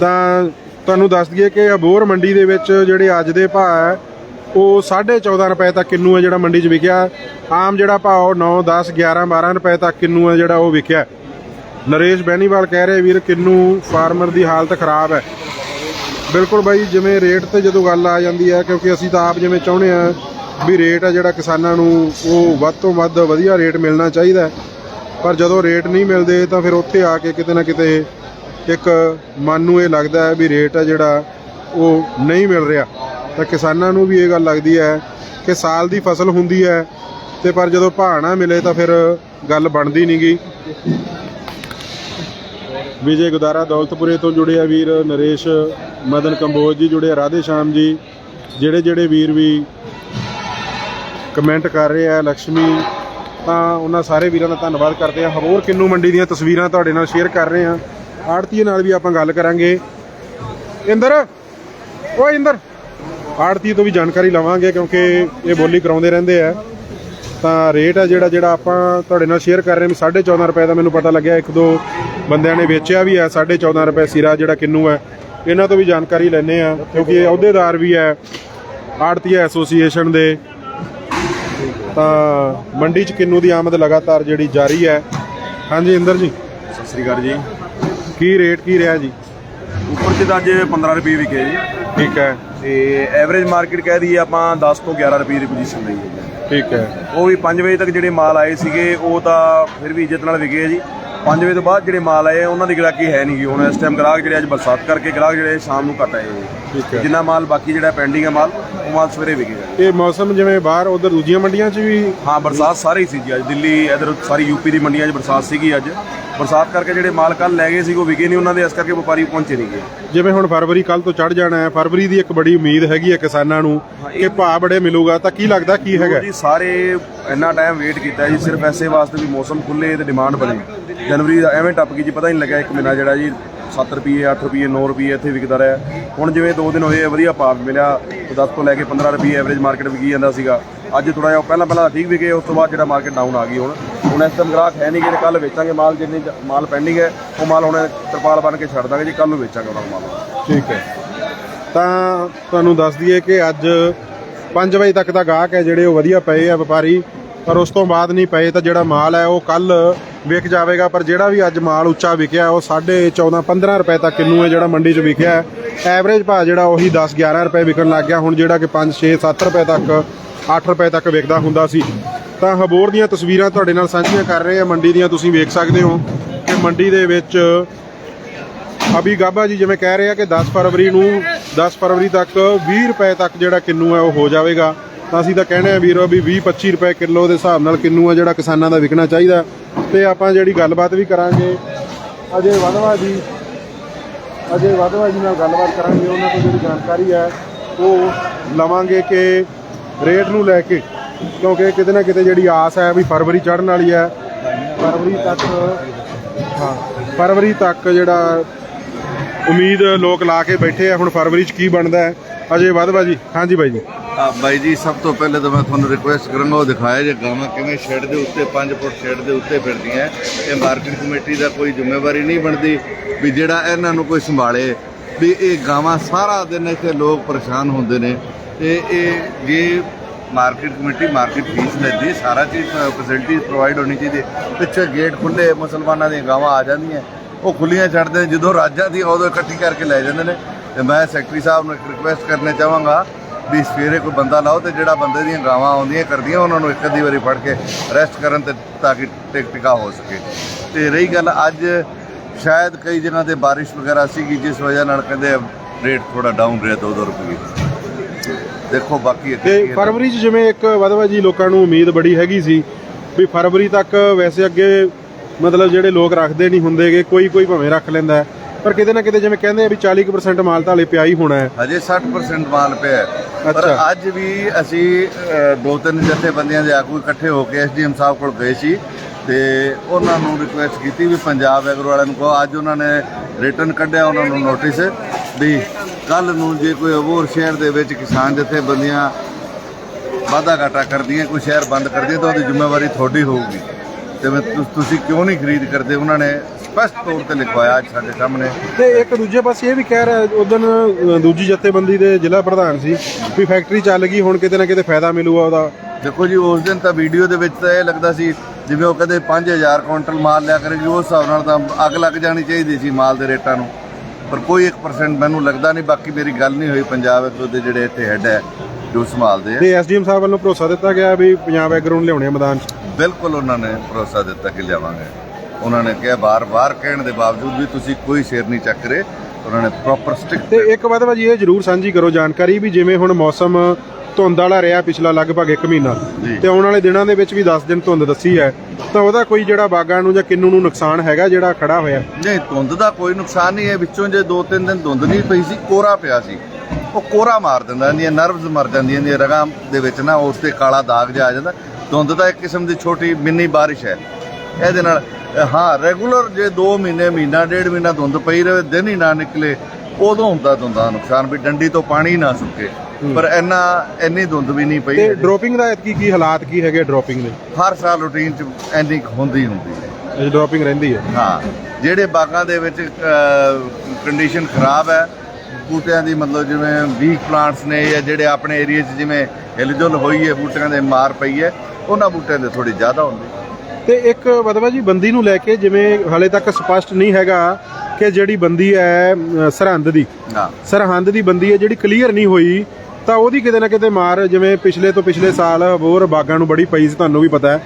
ਤਾਂ ਤੁਹਾਨੂੰ ਦੱਸ ਦਈਏ ਕਿ ਅਬੋਰ ਮੰਡੀ ਦੇ ਵਿੱਚ ਜਿਹੜੇ ਅੱਜ ਦੇ ਭਾਅ ਹੈ, ਉਹ 14.5 ਰੁਪਏ ਤੱਕ ਕਿੰਨੂ ਹੈ ਜਿਹੜਾ ਮੰਡੀ 'ਚ ਵਿਕਿਆ। ਆਮ ਜਿਹੜਾ ਭਾਅ ਉਹ 9 10 11 12 ਰੁਪਏ ਤੱਕ ਕਿੰਨੂ ਹੈ ਜਿਹੜਾ ਉਹ ਵਿਕਿਆ। ਨਰੇਸ਼ ਬੈਨੀਵਾਲ ਕਹਿ ਰਹੇ ਵੀਰ, ਕਿੰਨੂ ਫਾਰਮਰ ਦੀ ਹਾਲਤ ਖਰਾਬ ਹੈ। ਬਿਲਕੁਲ ਬਾਈ, ਜਿਵੇਂ ਰੇਟ ਤੇ ਜਦੋਂ ਗੱਲ ਆ ਜਾਂਦੀ ਹੈ, ਕਿਉਂਕਿ ਅਸੀਂ ਤਾਂ ਆਪ ਜਿਵੇਂ ਚਾਹੁੰਦੇ ਆ ਵੀ ਰੇਟ ਆ ਜਿਹੜਾ ਕਿਸਾਨਾਂ ਨੂੰ, ਉਹ ਵੱਧ ਤੋਂ ਵੱਧ ਵਧੀਆ ਰੇਟ ਮਿਲਣਾ ਚਾਹੀਦਾ ਪਰ ਜਦੋਂ ਰੇਟ ਨਹੀਂ ਮਿਲਦੇ, ਤਾਂ ਫਿਰ ਉੱਥੇ ਆ ਕੇ ਕਿਤੇ ਨਾ ਕਿਤੇ ਇੱਕ ਮਨ ਨੂੰ ਇਹ ਲੱਗਦਾ ਹੈ ਵੀ ਰੇਟ ਆ ਜਿਹੜਾ, ਉਹ ਨਹੀਂ ਮਿਲ ਰਿਹਾ। ਤਾਂ ਕਿਸਾਨਾਂ ਨੂੰ ਵੀ ਇਹ ਗੱਲ ਲੱਗਦੀ ਹੈ ਕਿ ਸਾਲ ਦੀ ਫਸਲ ਹੁੰਦੀ ਹੈ ਤੇ ਪਰ ਜਦੋਂ ਭਾਅ ਨਾ ਮਿਲੇ, ਤਾਂ ਫਿਰ ਗੱਲ ਬਣਦੀ ਨਹੀਂਗੀ ਵਿਜੇ ਗੁਦਾਰਾ ਦੌਲਤਪੁਰੇ ਤੋਂ ਜੁੜੇ ਆ ਵੀਰ ਨਰੇਸ਼, ਮਦਨ ਕੰਬੋਜ ਜੀ ਜੁੜੇ ਆ ਰਾਧੇ ਸ਼ਾਮ ਜੀ, ਜਿਹੜੇ ਜਿਹੜੇ ਵੀਰ ਵੀ ਕਮੈਂਟ ਕਰ ਰਹੇ ਆ ਲక్ష్ਮੀ ਤਾਂ ਉਹਨਾਂ ਸਾਰੇ ਵੀਰਾਂ ਦਾ ਧੰਨਵਾਦ ਕਰਦੇ ਆ। ਹੋਰ ਕਿੰਨੂ ਮੰਡੀ ਦੀਆਂ ਤਸਵੀਰਾਂ ਤੁਹਾਡੇ ਨਾਲ ਸ਼ੇਅਰ ਕਰ ਰਹੇ ਆ। ਆੜਤੀਏ ਨਾਲ ਵੀ ਆਪਾਂ ਗੱਲ ਕਰਾਂਗੇ। ਇੰਦਰ, ਓਏ ਇੰਦਰ! ਆੜਤੀ ਤੋਂ ਵੀ ਜਾਣਕਾਰੀ ਲਵਾਂਗੇ ਕਿਉਂਕਿ ਇਹ ਬੋਲੀ ਕਰਾਉਂਦੇ ਰਹਿੰਦੇ ਆ। ਤਾਂ ਰੇਟ ਆ ਜਿਹੜਾ ਜਿਹੜਾ ਆਪਾਂ ਤੁਹਾਡੇ ਨਾਲ ਸ਼ੇਅਰ ਕਰ ਰਹੇ ਹਾਂ ਵੀ 14.5 ਰੁਪਏ ਦਾ ਮੈਨੂੰ ਪਤਾ ਲੱਗਿਆ ਇੱਕ ਦੋ ਬੰਦਿਆਂ ਨੇ ਵੇਚਿਆ ਵੀ ਹੈ 14.5 ਰੁਪਏ ਸਿਰਾ ਜਿਹੜਾ ਕਿੰਨੂ ਹੈ। ਇਹਨਾਂ ਤੋਂ ਵੀ ਜਾਣਕਾਰੀ ਲੈਣੇ ਆ ਕਿਉਂਕਿ ਇਹ ਅਹੁਦੇਦਾਰ ਵੀ ਹੈ ਆੜਤੀਆ ਐਸੋਸੀਏਸ਼ਨ ਦੇ। ਤਾਂ ਮੰਡੀ 'ਚ ਕਿੰਨੂ ਦੀ ਆਮਦ ਲਗਾਤਾਰ ਜਿਹੜੀ ਜਾਰੀ ਹੈ। ਹਾਂਜੀ ਇੰਦਰ ਜੀ। ਸਤਿ ਸ੍ਰੀ ਅਕਾਲ ਜੀ। ਕੀ ਰੇਟ ਕੀ ਰਿਹਾ ਜੀ? ਉੱਪਰ ਤੇ ਤਾਂ ਅੱਜ 15 ਰੁਪਏ ਵਿਕੇ ਜੀ। ਠੀਕ ਹੈ। ਤੇ ਐਵਰੇਜ ਮਾਰਕੀਟ ਕਹਿ ਦਈਏ ਆਪਾਂ 10 ਤੋਂ 11 ਰੁਪਏ ਦੀ ਪੋਜੀਸ਼ਨ ਲਈ ਹੈ ਠੀਕ ਹੈ। ਉਹ ਵੀ 5 ਵਜੇ ਤੱਕ ਜਿਹੜੇ ਮਾਲ ਆਏ ਸੀਗੇ, ਉਹ ਤਾਂ ਫਿਰ ਵੀ ਇੱਜ਼ਤ ਨਾਲ ਵਿਕੇ ਜੀ। 5 ਵਜੇ ਤੋਂ ਬਾਅਦ ਜਿਹੜੇ ਮਾਲ ਆਏ ਉਹਨਾਂ ਦੀ ਗ੍ਰਾਹਕੀ ਹੈ ਨਹੀਂ ਗੀ ਹੁਣ ਇਸ ਟਾਈਮ ਗ੍ਰਾਹਕ ਜਿਹੜੇ ਅੱਜ ਬਰਸਾਤ ਕਰਕੇ, ਗ੍ਰਾਹਕ ਜਿਹੜੇ ਸ਼ਾਮ ਨੂੰ ਘੱਟ ਆਏ ਜੀ। ਠੀਕ ਹੈ। ਜਿੰਨਾ ਮਾਲ ਬਾਕੀ ਜਿਹੜਾ ਪੈਂਡਿੰਗ ਹੈ ਮਾਲ ਉਹ ਮਾਲ ਸਵੇਰੇ ਵਿਕੇਗਾ। ਇਹ ਮੌਸਮ ਜਿਵੇਂ ਬਾਹਰ ਉਧਰ ਦੂਜੀਆਂ ਮੰਡੀਆਂ 'ਚ ਵੀ? ਹਾਂ ਬਰਸਾਤ ਸਾਰੀ ਸੀ ਜੀ ਅੱਜ। ਦਿੱਲੀ ਇਧਰ ਸਾਰੀ ਯੂਪੀ ਦੀ ਮੰਡੀਆਂ 'ਚ ਬਰਸਾਤ ਸੀਗੀ ਅੱਜ। ਬਰਸਾਤ ਕਰਕੇ ਜਿਹੜੇ ਮਾਲ ਕੱਲ ਲੈ ਗਏ ਸੀ ਉਹ ਵਿਕੇ ਨਹੀਂ ਉਹਨਾਂ ਦੇ ਇਸ ਕਰਕੇ ਵਪਾਰੀ ਪਹੁੰਚੇ ਨਹੀਂ ਗਏ। ਜਿਵੇਂ ਹੁਣ ਫਰਵਰੀ ਕੱਲ ਤੋਂ ਚੜ ਜਾਣਾ ਹੈ ਫਰਵਰੀ ਦੀ ਇੱਕ ਬੜੀ ਉਮੀਦ ਹੈਗੀ ਹੈ ਕਿਸਾਨਾਂ ਨੂੰ ਕਿ ਭਾਅ ਬੜੇ ਮਿਲੂਗਾ। ਤਾਂ ਕੀ ਲੱਗਦਾ ਕੀ ਹੈਗਾ? ਜੀ ਸਾਰੇ ਇੰਨਾ ਟਾਈਮ ਵੇਟ ਕੀਤਾ ਜੀ ਸਿਰਫ ਐਸੇ ਵਾਸਤੇ ਵੀ ਮੌਸਮ ਖੁੱਲੇ ਤੇ ਡਿਮਾਂਡ ਬਣੇ। ਜਨਵਰੀ ਦਾ ਐਵੇਂ ਟੱਪ ਗਈ ਜੀ ਪਤਾ ਹੀ ਨਹੀਂ ਲੱਗਿਆ ਇੱਕ ਮਹੀਨਾ ਜਿਹੜਾ ਜੀ। 7 ਰੁਪਏ 8 ਰੁਪਏ 9 ਰੁਪਏ ਇੱਥੇ ਵਿਕਦਾ ਰਿਹਾ। ਹੁਣ ਜਿਵੇਂ 2 ਦਿਨ ਹੋਏ ਆ, ਵਧੀਆ ਭਾਅ ਮਿਲਿਆ 10 ਤੋਂ ਲੈ ਕੇ 15 ਰੁਪਏ ਐਵਰੇਜ ਮਾਰਕੀਟ ਵਿਕੀ ਜਾਂਦਾ ਸੀਗਾ। ਅੱਜ ਥੋੜਾ ਜਿਹਾ ਪਹਿਲਾਂ ਪਹਿਲਾਂ ਤਾਂ ਠੀਕ ਵਿਕੇ ਉਸ ਤੋਂ ਬਾਅਦ ਜਿਹੜਾ ਮਾਰਕੀਟ ਡਾਊਨ ਆ ਗਈ ਹੁਣ। ਹੁਣ ਇਸ ਟਾਈਮ ਗ੍ਰਾਹਕ ਹੈ ਨਹੀਂ ਕਿ ਕੱਲ ਵੇਚਾਂਗੇ ਮਾਲ ਜਿੰਨੀ ਮਾਲ ਪੈਂਡਿੰਗ ਹੈ ਉਹ ਮਾਲ ਹੁਣ ਤਰਪਾਲ ਬਣ ਕੇ ਛੱਡ ਦਾਂਗੇ ਜੀ ਕੱਲ ਨੂੰ ਵੇਚਾਂਗੇ ਉਹਨਾਂ ਮਾਲ। ਠੀਕ ਹੈ। ਤਾਂ ਤੁਹਾਨੂੰ ਦੱਸ ਦਈਏ ਕਿ ਅੱਜ 5 ਵਜੇ ਤੱਕ ਦਾ ਗਾਹਕ ਹੈ ਜਿਹੜੇ ਉਹ ਵਧੀਆ ਪਏ ਆ ਵਪਾਰੀ। ਪਰ ਉਸ ਤੋਂ ਬਾਅਦ ਨਹੀਂ ਪਏ ਤਾਂ ਜਿਹੜਾ ਮਾਲ ਹੈ ਉਹ ਕੱਲ ਵਿਕ ਜਾਵੇਗਾ, ਪਰ ਜਿਹੜਾ ਵੀ ਅੱਜ ਮਾਲ ਉੱਚਾ ਵਿਕਿਆ, ਉਹ 14.5 15 ਰੁਪਏ ਤੱਕ ਕਿੰਨੂ ਹੈ ਜਿਹੜਾ ਮੰਡੀ 'ਚ ਵਿਕਿਆ ਐਵਰੇਜ ਭਾਅ ਜਿਹੜਾ ਉਹੀ 10 11 ਰੁਪਏ ਵਿਕਣ ਲੱਗ ਗਿਆ, ਹੁਣ ਜਿਹੜਾ ਕਿ 5 6 7 ਰੁਪਏ ਤੱਕ 8 ਰੁਪਏ ਤੱਕ ਵਿਕਦਾ ਹੁੰਦਾ ਸੀ। ਤਾਂ ਹਬੋਰ ਦੀਆਂ ਤਸਵੀਰਾਂ ਤੁਹਾਡੇ ਨਾਲ ਸਾਂਝੀਆਂ ਕਰ ਰਹੇ ਹਾਂ। ਮੰਡੀ ਦੀਆਂ ਤੁਸੀਂ ਵੇਖ ਸਕਦੇ ਹੋ ਕਿ ਮੰਡੀ ਦੇ ਵਿੱਚ ਅਭੀ ਗਾਬਾ ਜੀ ਜਿਵੇਂ ਕਹਿ ਰਹੇ ਆ ਕਿ 10 ਫਰਵਰੀ ਨੂੰ 10 ਫਰਵਰੀ ਤੱਕ 20 ਰੁਪਏ ਤੱਕ ਜਿਹੜਾ ਕਿੰਨੂ ਹੈ ਉਹ ਹੋ ਜਾਵੇਗਾ। ਤਾਂ ਅਸੀਂ ਤਾਂ ਕਹਿੰਦੇ ਆ ਵੀਰੋ ਵੀ 20 25 ਰੁਪਏ ਕਿਲੋ ਦੇ ਹਿਸਾਬ ਨਾਲ ਕਿੰਨੂ ਆ ਜਿਹੜਾ ਕਿਸਾਨਾਂ ਦਾ ਵਿਕਣਾ ਚਾਹੀਦਾ। ਤੇ ਆਪਾਂ ਜਿਹੜੀ ਗੱਲਬਾਤ ਵੀ ਕਰਾਂਗੇ, ਅਜੇ ਵਧਵਾ ਜੀ, ਅਜੇ ਵਧਵਾ ਜੀ ਨਾਲ ਗੱਲਬਾਤ ਕਰਾਂਗੇ, ਉਹਨਾਂ ਤੋਂ ਜਿਹੜੀ ਜਾਣਕਾਰੀ ਹੈ, ਉਹ ਲਵਾਂਗੇ ਕਿ ਰੇਟ ਨੂੰ ਲੈ ਕੇ, ਕਿਉਂਕਿ ਕਿਤੇ ਨਾ ਕਿਤੇ ਜਿਹੜੀ ਆਸ ਹੈ ਵੀ ਫਰਵਰੀ ਚੜ੍ਹਨ ਵਾਲੀ ਹੈ, ਫਰਵਰੀ ਤੱਕ, ਹਾਂ, ਫਰਵਰੀ ਤੱਕ ਜਿਹੜਾ ਉਮੀਦ ਲੋਕ ਲਾ ਕੇ ਬੈਠੇ ਆ, ਹੁਣ ਫਰਵਰੀ ਚ ਕੀ ਬਣਦਾ ਹੈ, ਅਜੇ ਵਧਵਾ ਜੀ। ਹਾਂਜੀ ਬਾਈ ਜੀ। ਆ ਬਾਈ ਜੀ, ਸਭ ਤੋਂ ਪਹਿਲੇ ਤਾਂ ਮੈਂ ਤੁਹਾਨੂੰ ਰਿਕੁਐਸਟ ਕਰਾਂਗਾ, ਉਹ ਦਿਖਾਇਆ ਜੇ ਗਾਵਾਂ ਕਿਵੇਂ ਸ਼ੈੱਡ ਦੇ ਉੱਤੇ 5 ਫੁੱਟ ਸ਼ੈੱਡ ਦੇ ਉੱਤੇ ਫਿਰਦੀਆਂ। ਇਹ ਮਾਰਕੀਟ ਕਮੇਟੀ ਦਾ ਕੋਈ ਜ਼ਿੰਮੇਵਾਰੀ ਨਹੀਂ ਬਣਦੀ ਵੀ ਜਿਹੜਾ ਇਹਨਾਂ ਨੂੰ ਕੋਈ ਸੰਭਾਲੇ, ਵੀ ਇਹ ਗਾਵਾਂ ਸਾਰਾ ਦਿਨ ਇੱਥੇ ਲੋਕ ਪਰੇਸ਼ਾਨ ਹੁੰਦੇ ਨੇ। ਤੇ ਇਹ ਜੇ ਮਾਰਕੀਟ ਕਮੇਟੀ ਮਾਰਕੀਟ ਫੀਸ ਲੈਂਦੀ, ਸਾਰਾ ਚੀਜ਼ ਫੈਸਿਲਿਟੀ ਪ੍ਰੋਵਾਈਡ ਹੋਣੀ ਚਾਹੀਦੀ ਪਿੱਛੇ ਗੇਟ ਖੁੱਲੇ ਮੁਸਲਮਾਨਾਂ ਦੀਆਂ ਗਾਵਾਂ ਆ ਜਾਂਦੀਆਂ। ਉਹ ਖੁੱਲੀਆਂ ਛੱਡਦੇ ਨੇ, ਜਦੋਂ ਰਾਜਾਂ ਦੀ ਉਦੋਂ ਇਕੱਠੀ ਕਰਕੇ ਲੈ ਜਾਂਦੇ ਨੇ। ਤੇ ਮੈਂ ਸੈਕਟਰੀ ਸਾਹਿਬ ਨੂੰ ਇੱਕ ਰਿਕੁਐਸਟ ਕਰਨੇ ਚਾਹਾਂਗਾ ਵੀ ਸਵੇਰੇ ਕੋਈ ਬੰਦਾ ਲਾਓ ਤੇ ਜਿਹੜਾ ਬੰਦੇ ਦੀਆਂ ਗਾਵਾਂ ਆਉਂਦੀਆਂ ਕਰਦੀਆਂ ਉਹਨਾਂ ਨੂੰ ਇੱਕ ਅੱਧੀ ਵਾਰੀ ਫੜ ਕੇ ਰੈਸਟ ਕਰਨ ਤੇ ਤਾਂ ਕਿ ਟਿਕ ਟਿਕਾ ਹੋ ਸਕੇ। ਤੇ ਰਹੀ ਗੱਲ ਅੱਜ ਸ਼ਾਇਦ ਕਈ ਜਗ੍ਹਾ ਤੇ ਬਾਰਿਸ਼ ਵਗੈਰਾ ਸੀਗੀ ਜਿਸ ਵਜ੍ਹਾ ਨਾਲ ਕਹਿੰਦੇ ਰੇਟ ਥੋੜਾ ਡਾਊਨ ਰਿਹਾ 2-2 ਰੁਪਏ। ਦੇਖੋ ਬਾਕੀ ਤੇ। ਫਰਵਰੀ ਚ ਜਿਵੇਂ ਇੱਕ ਵਧਵਾ ਜੀ ਲੋਕਾਂ ਨੂੰ ਉਮੀਦ ਬੜੀ ਹੈਗੀ ਸੀ ਵੀ ਫਰਵਰੀ ਤੱਕ ਵੈਸੇ ਅੱਗੇ ਮਤਲਬ ਜਿਹੜੇ ਲੋਕ ਰੱਖਦੇ ਨਹੀਂ ਹੁੰਦੇਗੇ ਕੋਈ ਕੋਈ ਭਾਵੇਂ ਰੱਖ ਲੈਂਦਾ ਪਰ ਕਿਤੇ ਨਾ ਕਿਤੇ ਜਿਵੇਂ ਕਹਿੰਦੇ ਆ ਵੀ 40% ਮਾਲ ਤਾਂ ਹਲੇ ਪਿਆ ਹੀ ਹੋਣਾ ਹੈ ਹਜੇ 60% ਮਾਲ ਪਿਆ ਹੈ। ਪਰ ਅੱਛਾ। ਅੱਜ ਵੀ ਅਸੀਂ ਅ, ਦੋ ਤਿੰਨ ਜਥੇਬੰਦੀਆਂ ਦੇ ਆਗੂ ਇਕੱਠੇ ਹੋ ਕੇ ਐਸਡੀਐਮ ਸਾਹਿਬ ਕੋਲ ਗਏ ਸੀ ਤੇ ਉਹਨਾਂ ਨੂੰ ਰਿਕੁਐਸਟ ਕੀਤੀ ਵੀ ਪੰਜਾਬ ਐਗਰੋ ਵਾਲਿਆਂ ਨੂੰ ਕਹੋ ਅੱਜ ਉਹਨਾਂ ਨੇ ਰਿਟਰਨ ਕੱਢਿਆ ਉਹਨਾਂ ਨੂੰ ਨੋਟਿਸ ਵੀ ਕੱਲ ਨੂੰ ਜੇ ਕੋਈ ਅਬੋਰ ਸ਼ਹਿਰ ਦੇ ਵਿੱਚ ਕਿਸਾਨ ਜਥੇਬੰਦੀਆਂ ਵਾਧਾ ਘਾਟਾ ਕਰਦੀਆਂ ਕੋਈ ਸ਼ਹਿਰ ਬੰਦ ਕਰਦੀਆਂ ਤਾਂ ਉਹਦੀ ਜ਼ਿੰਮੇਵਾਰੀ ਤੁਹਾਡੀ ਹੋਊਗੀ ਤੇ ਮੈਂ ਤੁ- ਤੁਸੀਂ ਕਿਉਂ ਨਹੀਂ ਖਰੀਦ ਕਰਦੇ ਉਹਨਾਂ ਨੇ ਸਪਸ਼ਟ ਤੌਰ ਤੇ ਲਿਖਵਾਇਆ ਅੱਜ ਸਾਡੇ ਸਾਹਮਣੇ। ਤੇ ਇੱਕ ਦੂਜੇ ਪਾਸੇ ਇਹ ਵੀ ਕਹਿ ਰਿਹਾ ਉਦੋਂ ਦੂਜੀ ਜਥੇਬੰਦੀ ਦੇ ਜ਼ਿਲ੍ਹਾ ਪ੍ਰਧਾਨ ਸੀ ਵੀ ਫੈਕਟਰੀ ਚੱਲ ਗਈ ਹੁਣ ਕਿਤੇ ਨਾ ਕਿਤੇ ਫਾਇਦਾ ਮਿਲੂਗਾ ਉਹਦਾ। ਦੇਖੋ ਜੀ ਉਸ ਦਿਨ ਤਾਂ ਵੀਡੀਓ ਦੇ ਵਿੱਚ ਤਾਂ ਇਹ ਲੱਗਦਾ ਸੀ ਜਿਵੇਂ ਉਹ ਕਹਿੰਦੇ 5000 ਕੁਇੰਟਲ ਮਾਲ ਲਿਆ ਕਰੇਗੀ ਉਸ ਹਿਸਾਬ ਨਾਲ ਤਾਂ ਅੱਗ ਲੱਗ ਜਾਣੀ ਚਾਹੀਦੀ ਸੀ ਮਾਲ ਦੇ ਰੇਟਾਂ ਨੂੰ। ਪਰ ਕੋਈ 1% ਮੈਨੂੰ ਲੱਗਦਾ ਨਹੀਂ ਬਾਕੀ ਮੇਰੀ ਗੱਲ ਨਹੀਂ ਹੋਈ ਪੰਜਾਬ ਐਗਰੋ ਦੇ ਜਿਹੜੇ ਇੱਥੇ ਹੈੱਡ ਹੈ ਜੋ ਸੰਭਾਲਦੇ ਆ। ਤੇ ਐਸਡੀਐਮ ਸਾਹਿਬ ਵੱਲੋਂ ਭਰੋਸਾ ਦਿੱਤਾ ਗਿਆ ਵੀ ਪੰਜਾਬ ਐਗਰੋ ਨੂੰ ਲਿਆਉਣੇ ਮੈਦਾਨ 'ਚ? ਬਿਲਕੁਲ ਉਹਨਾਂ ਨੇ ਭਰੋਸਾ ਦਿੱਤਾ ਕਿ ਲਿਆਵਾਂਗੇ। ਉਹਨਾਂ ਨੇ ਕਿਹਾ ਬਾਰ-ਬਾਰ ਕਹਿਣ ਦੇ ਬਾਵਜੂਦ ਵੀ ਤੁਸੀਂ ਕੋਈ ਸ਼ੇਰ ਨਹੀਂ ਚੱਕ ਰਹੇ। ਉਹਨਾਂ ਨੇ ਪ੍ਰੋਪਰ ਤੇ ਸਟਿਕ ਇੱਕ ਵਾਰ ਭਾਜੀ ਇਹ ਜਰੂਰ ਸਾਂਝੀ ਕਰੋ ਜਾਣਕਾਰੀ ਵੀ ਜਿਵੇਂ ਹੁਣ ਮੌਸਮ ਧੁੰਦ ਵਾਲਾ ਰਿਹਾ ਪਿਛਲਾ ਲਗਭਗ 1 ਮਹੀਨਾ ਜੀ। ਤੇ ਆਉਣ ਵਾਲੇ ਦਿਨਾਂ ਦੇ ਵਿੱਚ ਵੀ 10 ਦਿਨ ਧੁੰਦ ਦੱਸੀ ਹੈ। ਤਾਂ ਉਹਦਾ ਕੋਈ ਜਿਹੜਾ ਬਾਗਾਂ ਨੂੰ ਜਾਂ ਕਿੰਨੂ ਨੂੰ ਨੁਕਸਾਨ ਹੈਗਾ ਜਿਹੜਾ ਖੜਾ ਹੋਇਆ? ਨਹੀਂ ਧੁੰਦ ਦਾ ਕੋਈ ਨੁਕਸਾਨ ਨਹੀਂ ਹੈ। ਵਿੱਚੋਂ ਜੇ ਦੋ ਤਿੰਨ ਦਿਨ ਧੁੰਦ ਨਹੀਂ ਪਈ ਸੀ ਕੋਰਾ ਪਿਆ ਸੀ। ਉਹ ਕੋਰਾ ਮਾਰ ਦਿੰਦਾ ਇਹਦੀਆਂ ਨਰਵਸ ਮਰ ਜਾਂਦੀਆਂ ਇਹਦੀਆਂ ਰਗਾਂ ਦੇ ਵਿੱਚ ਨਾ ਉਸ ਤੇ ਕਾਲਾ ਦਾਗ ਆ ਜਾਂਦਾ। ਧੁੰਦ ਤਾਂ ਇੱਕ ਕਿਸਮ ਦੀ ਛੋਟੀ ਮਿੰਨੀ ਬਾਰਿਸ਼ ਹੈ। ਇਹਦੇ ਨਾਲ ਹਾਂ ਰੈਗੂਲਰ ਜੇ 2 ਮਹੀਨੇ ਮਹੀਨਾ ਡੇਢ ਮਹੀਨਾ ਧੁੰਦ ਪਈ ਰਹੇ ਦਿਨ ਹੀ ਨਾ ਨਿਕਲੇ ਉਦੋਂ ਹੁੰਦਾ ਧੁੰਦਾਂ ਨੁਕਸਾਨ ਵੀ ਡੰਡੀ ਤੋਂ ਪਾਣੀ ਨਾ ਸੁੱਕੇ। ਪਰ ਇੰਨਾ ਇੰਨੀ ਧੁੰਦ ਵੀ ਨਹੀਂ ਪਈ ਤੇ। ਡ੍ਰੋਪਿੰਗ ਦਾ ਕੀ ਕੀ ਹਾਲਾਤ ਕੀ ਹੈਗੇ ਡ੍ਰੋਪਿੰਗ ਦੇ? ਹਰ ਸਾਲ ਰੂਟੀਨ ਚ ਇੰਨੀ ਹੁੰਦੀ ਹੁੰਦੀ ਹੈ। ਡ੍ਰੋਪਿੰਗ ਰਹਿੰਦੀ ਹੈ। ਹਾਂ ਜਿਹੜੇ ਬਾਗਾਂ ਦੇ ਵਿੱਚ ਕੰਡੀਸ਼ਨ ਖਰਾਬ ਹੈ ਬੂਟਿਆਂ ਦੀ ਮਤਲਬ ਜਿਵੇਂ ਵੀਕ ਪਲਾਂਟਸ ਨੇ ਜਾਂ ਜਿਹੜੇ ਆਪਣੇ ਏਰੀਆ 'ਚ ਜਿਵੇਂ ਹਿਲਜੁਲ ਹੋਈ ਹੈ ਬੂਟਿਆਂ ਦੇ ਮਾਰ ਪਈ ਹੈ ਉਹਨਾਂ ਬੂਟਿਆਂ ਦੇ ਥੋੜੀ ਜ਼ਿਆਦਾ ਹੁੰਦੀ ਤੇ ਇੱਕ ਬਦਵਾ ਜੀ ਬੰਦੀ ਨੂੰ ਲੈ ਕੇ ਜਿਵੇਂ ਹਾਲੇ ਤੱਕ ਸਪਸ਼ਟ ਨਹੀਂ ਹੈਗਾ ਕਿ ਜਿਹੜੀ ਬੰਦੀ ਹੈ ਸਰਹੰਦ ਦੀ। ਸਰਹੰਦ ਦੀ ਬੰਦੀ ਹੈ ਜਿਹੜੀ ਕਲੀਅਰ ਨਹੀਂ ਹੋਈ ਤਾਂ ਉਹਦੀ ਕਿਤੇ ਨਾ ਕਿਤੇ ਮਾਰ ਜਿਵੇਂ ਪਿਛਲੇ ਤੋਂ ਪਿਛਲੇ ਸਾਲ ਹੋਰ ਬਾਗਾਂ ਨੂੰ ਬੜੀ ਪਈ ਸੀ ਤੁਹਾਨੂੰ ਵੀ ਪਤਾ ਹੈ।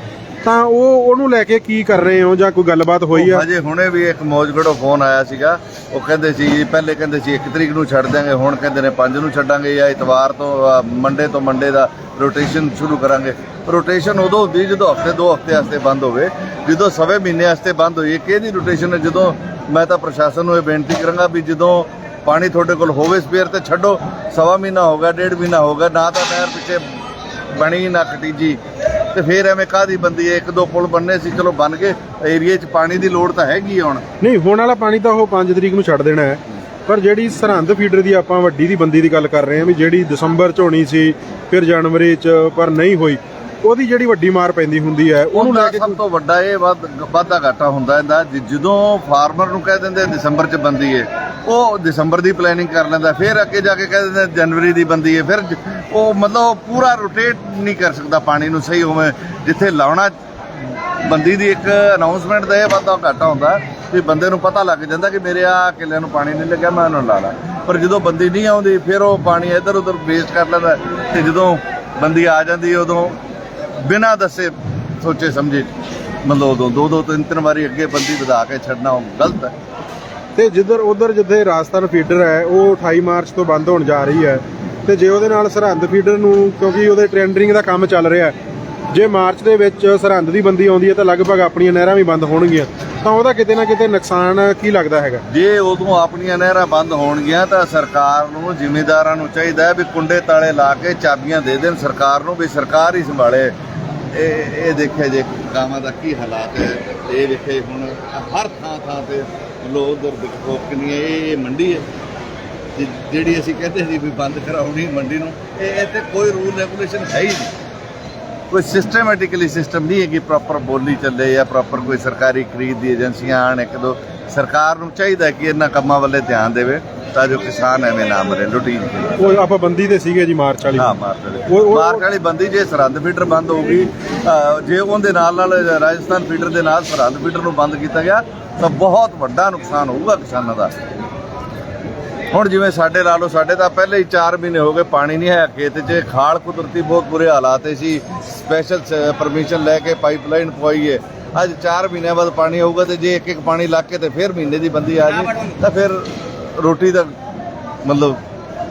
ਤਾਂ ਉਹ ਉਹਨੂੰ ਲੈ ਕੇ ਕੀ ਕਰ ਰਹੇ ਹੋ ਜਾਂ ਕੋਈ ਗੱਲਬਾਤ ਹੋਈ ਆ? ਹਜੇ ਹੁਣੇ ਵੀ ਇੱਕ ਮੌਜਗੜੋਂ ਫੋਨ ਆਇਆ ਸੀਗਾ। ਉਹ ਕਹਿੰਦੇ ਸੀ, ਪਹਿਲੇ ਕਹਿੰਦੇ ਸੀ 1 ਤਰੀਕ ਨੂੰ ਛੱਡ ਦਿਆਂਗੇ, ਹੁਣ ਕਹਿੰਦੇ ਨੇ 5 ਨੂੰ ਛੱਡਾਂਗੇ ਜਾਂ ਇਤਵਾਰ ਤੋਂ ਮੰਡੇ ਤੋਂ ਮੰਡੇ ਦਾ ਰੋਟੇਸ਼ਨ ਸ਼ੁਰੂ ਕਰਾਂਗੇ। ਰੋਟੇਸ਼ਨ ਉਦੋਂ ਹੁੰਦੀ ਜਦੋਂ ਹਫ਼ਤੇ, ਦੋ ਹਫ਼ਤੇ ਵਾਸਤੇ ਬੰਦ ਹੋਵੇ। ਜਦੋਂ ਸਵੇ ਮਹੀਨੇ ਵਾਸਤੇ ਬੰਦ ਹੋਈ ਕਿਹਦੀ ਰੋਟੇਸ਼ਨ ਹੈ, ਜਦੋਂ ਮੈਂ ਤਾਂ ਪ੍ਰਸ਼ਾਸਨ ਨੂੰ ਇਹ ਬੇਨਤੀ ਕਰਾਂਗਾ ਵੀ ਜਦੋਂ ਪਾਣੀ ਤੁਹਾਡੇ ਕੋਲ ਹੋਵੇ ਸਪੇਅਰ ਤੇ ਛੱਡੋ। ਸਵਾ ਮਹੀਨਾ ਹੋ ਗਿਆ, ਡੇਢ ਮਹੀਨਾ ਹੋ ਗਿਆ, ਨਾ ਤਾਂ ਨਹਿਰ ਪਿੱਛੇ ਬਣੀ, ਨਾ ਕਟੀਜੀ ਤੇ ਫਿਰ ਐਵੇਂ ਕਾਦੀ ਬੰਦੀ ਹੈ? ਇੱਕ ਦੋ ਪੁਲ ਬੰਨੇ ਸੀ, ਚਲੋ ਬਣ ਗਏ। ਏਰੀਏ 'ਚ ਪਾਣੀ ਦੀ ਲੋੜ ਤਾਂ ਹੈਗੀ ਹੈ ਹੁਣ। ਨਹੀਂ, ਹੋਣ ਵਾਲਾ ਪਾਣੀ ਤਾਂ ਉਹ 5 ਤਰੀਕ ਨੂੰ ਛੱਡ ਦੇਣਾ ਹੈ। ਪਰ ਜਿਹੜੀ ਸਰਹੰਦ ਫੀਡਰ ਦੀ ਆਪਾਂ ਵੱਡੀ ਦੀ ਬੰਦੀ ਦੀ ਗੱਲ ਕਰ ਰਹੇ ਹਾਂ ਵੀ ਜਿਹੜੀ ਦਸੰਬਰ ਚ ਹੋਣੀ ਸੀ, ਫਿਰ ਜਨਵਰੀ ਚ, ਪਰ ਨਹੀਂ ਹੋਈ। ਉਹਦੀ ਜਿਹੜੀ ਵੱਡੀ ਮਾਰ ਪੈਂਦੀ ਹੁੰਦੀ ਹੈ ਉਹਨੂੰ ਲੈ ਕੇ ਸਭ ਤੋਂ ਵੱਡਾ ਇਹ ਵੱਧ ਵਾਧਾ ਘਾਟਾ ਹੁੰਦਾ ਇਹਦਾ ਜਦੋਂ ਫਾਰਮਰ ਨੂੰ ਕਹਿ ਦਿੰਦੇ ਦਸੰਬਰ 'ਚ ਬੰਦੀ ਏ ਉਹ ਦਸੰਬਰ ਦੀ ਪਲੈਨਿੰਗ ਕਰ ਲੈਂਦਾ ਫਿਰ ਅੱਗੇ ਜਾ ਕੇ ਕਹਿ ਦਿੰਦੇ ਜਨਵਰੀ ਦੀ ਬੰਦੀ ਏ ਫਿਰ ਉਹ ਮਤਲਬ ਪੂਰਾ ਰੋਟੇਟ ਨਹੀਂ ਕਰ ਸਕਦਾ ਪਾਣੀ ਨੂੰ ਸਹੀ ਹੋਵੇ ਜਿੱਥੇ ਲਾਉਣਾ ਬੰਦੀ ਦੀ ਇੱਕ ਅਨਾਉਂਸਮੈਂਟ ਦਾ ਇਹ ਵਾਧਾ ਘਾਟਾ ਹੁੰਦਾ ਵੀ ਬੰਦੇ ਨੂੰ ਪਤਾ ਲੱਗ ਜਾਂਦਾ ਕਿ ਮੇਰੇ ਆ ਕਿੱਲਿਆਂ ਨੂੰ ਪਾਣੀ ਨਹੀਂ ਲੱਗਿਆ ਮੈਂ ਉਹਨੂੰ ਲਾ ਲਾ। ਪਰ ਜਦੋਂ ਬੰਦੀ ਨਹੀਂ ਆਉਂਦੀ ਫਿਰ ਉਹ ਪਾਣੀ ਇੱਧਰ ਉੱਧਰ ਵੇਸਟ ਕਰ ਲੈਂਦਾ ਤੇ ਜਦੋਂ ਬੰਦੀ ਆ ਜਾਂਦੀ ਹੈ ਉਦੋਂ ਬਿਨਾਂ ਦੱਸੇ ਸੋਚੇ ਸਮਝੇ ਮਤਲਬ ਉਦੋਂ ਦੋ ਦੋ ਤਿੰਨ ਤਿੰਨ ਵਾਰੀ ਅੱਗੇ ਬੰਦੀ ਵਧਾ ਕੇ ਛੱਡਣਾ ਉਹ ਗਲਤ ਹੈ। ਤੇ ਜਿੱਧਰ ਉਧਰ ਜਿੱਥੇ ਰਾਜਸਥਾਨ ਫੀਡਰ ਹੈ ਉਹ 28 ਮਾਰਚ ਤੋਂ ਬੰਦ ਹੋਣ ਜਾ ਰਹੀ ਹੈ। ਤੇ ਜੇ ਉਹਦੇ ਨਾਲ ਸਰਹੰਦ ਫੀਡਰ ਨੂੰ ਕਿਉਂਕਿ ਉਹਦੇ ਟੈਂਡਰਿੰਗ ਦਾ ਕੰਮ ਚੱਲ ਰਿਹਾ ਜੇ ਮਾਰਚ ਦੇ ਵਿੱਚ ਸਰਹੰਦ ਦੀ ਬੰਦੀ ਆਉਂਦੀ ਹੈ ਤਾਂ ਲਗਭਗ ਆਪਣੀਆਂ ਨਹਿਰਾਂ ਵੀ ਬੰਦ ਹੋਣਗੀਆਂ। ਤਾਂ ਉਹਦਾ ਕਿਤੇ ਨਾ ਕਿਤੇ ਨੁਕਸਾਨ ਕੀ ਲੱਗਦਾ ਹੈਗਾ? ਜੇ ਉਦੋਂ ਆਪਣੀਆਂ ਨਹਿਰਾਂ ਬੰਦ ਹੋਣਗੀਆਂ ਤਾਂ ਸਰਕਾਰ ਨੂੰ ਜ਼ਿਮੀਂਦਾਰਾਂ ਨੂੰ ਚਾਹੀਦਾ ਹੈ ਵੀ ਕੁੰਡੇ ਤਾਲੇ ਲਾ ਕੇ ਚਾਬੀਆਂ ਦੇ ਦੇਣ। ਸਰਕਾਰ ਨੂੰ ਵੀ ਸਰਕਾਰ ਹੀ ਸੰਭਾਲੇ। ਇਹ ਇਹ ਦੇਖਿਆ ਜੇ ਗਾਵਾਂ ਦਾ ਕੀ ਹਾਲਾਤ ਹੈ, ਇਹ ਦੇਖੇ ਹੁਣ ਹਰ ਥਾਂ ਥਾਂ ਤੇ ਲੋਕ ਉਧਰ ਦੇਖੋ ਕਿੰਨੀਆਂ ਇਹ ਇਹ ਮੰਡੀ ਹੈ। ਜਿਹੜੀ ਅਸੀਂ ਕਹਿੰਦੇ ਸੀ ਵੀ ਬੰਦ ਕਰਾਉਣੀ ਮੰਡੀ ਨੂੰ, ਇਹ ਇਹ ਤੇ ਕੋਈ ਰੂਲ ਰੈਗੂਲੇਸ਼ਨ ਹੈ ਹੀ ਨਹੀਂ। ਕੋਈ ਸਿਸਟਮੈਟਿਕਲੀ ਸਿਸਟਮ ਨਹੀਂ ਹੈ ਕਿ ਪ੍ਰੋਪਰ ਬੋਲੀ ਚੱਲੇ ਜਾਂ ਪ੍ਰੋਪਰ ਕੋਈ ਸਰਕਾਰੀ ਖਰੀਦ ਦੀ ਏਜੰਸੀਆਂ ਆਣ ਇੱਕ ਦੋ। ਸਰਕਾਰ ਨੂੰ ਚਾਹੀਦਾ ਕਿ ਇਹਨਾਂ ਕੰਮਾਂ ਵੱਲੇ ਧਿਆਨ ਦੇਵੇ। ਤਾਂ ਜੋ ਕਿਸਾਨ ਐਵੇਂ ਨਾ ਮਰੇ ਲੁੱਟੀ ਉਹ ਆਪਾਂ ਬੰਦੀ ਤੇ ਸੀਗੇ ਜੀ ਮਾਰਚ ਵਾਲੀ। ਹਾਂ ਮਾਰਚ ਵਾਲੀ। ਮਾਰਚ ਵਾਲੀ ਬੰਦੀ ਜੇ ਸਰਹੰਦ ਫੀਡਰ ਬੰਦ ਹੋਊਗੀ ਅ, ਜੇ ਉਹਦੇ ਨਾਲ ਨਾਲ ਰਾਜਸਥਾਨ ਫੀਡਰ ਦੇ ਨਾਲ ਸਰਹੰਦ ਫੀਡਰ ਨੂੰ ਬੰਦ ਕੀਤਾ ਗਿਆ ਤਾਂ ਬਹੁਤ ਵੱਡਾ ਨੁਕਸਾਨ ਹੋਊਗਾ ਕਿਸਾਨਾਂ ਦਾ। ਹੁਣ ਜਿਵੇਂ ਸਾਡੇ ਲਾ ਲਓ ਸਾਡੇ ਤਾਂ ਪਹਿਲੇ ਹੀ 4 ਮਹੀਨੇ ਹੋ ਗਏ ਪਾਣੀ ਨਹੀਂ ਹੈ ਖੇਤ 'ਚ ਖਾਲ ਕੁਦਰਤੀ ਬਹੁਤ ਬੁਰੇ ਹਾਲਾਤ ਸੀ ਸਪੈਸ਼ਲ ਪਰਮਿਸ਼ਨ ਲੈ ਕੇ ਪਾਈਪਲਾਈਨ ਪਵਾਈਏ। ਅੱਜ 4 ਮਹੀਨਿਆਂ ਬਾਅਦ ਪਾਣੀ ਆਊਗਾ ਤੇ ਜੇ ਇੱਕ ਇੱਕ ਪਾਣੀ ਲੱਗ ਕੇ ਤੇ ਫਿਰ ਮਹੀਨੇ ਦੀ ਬੰਦੀ ਆ ਜੇ ਤਾਂ ਫਿਰ ਰੋਟੀ ਦਾ ਮਤਲਬ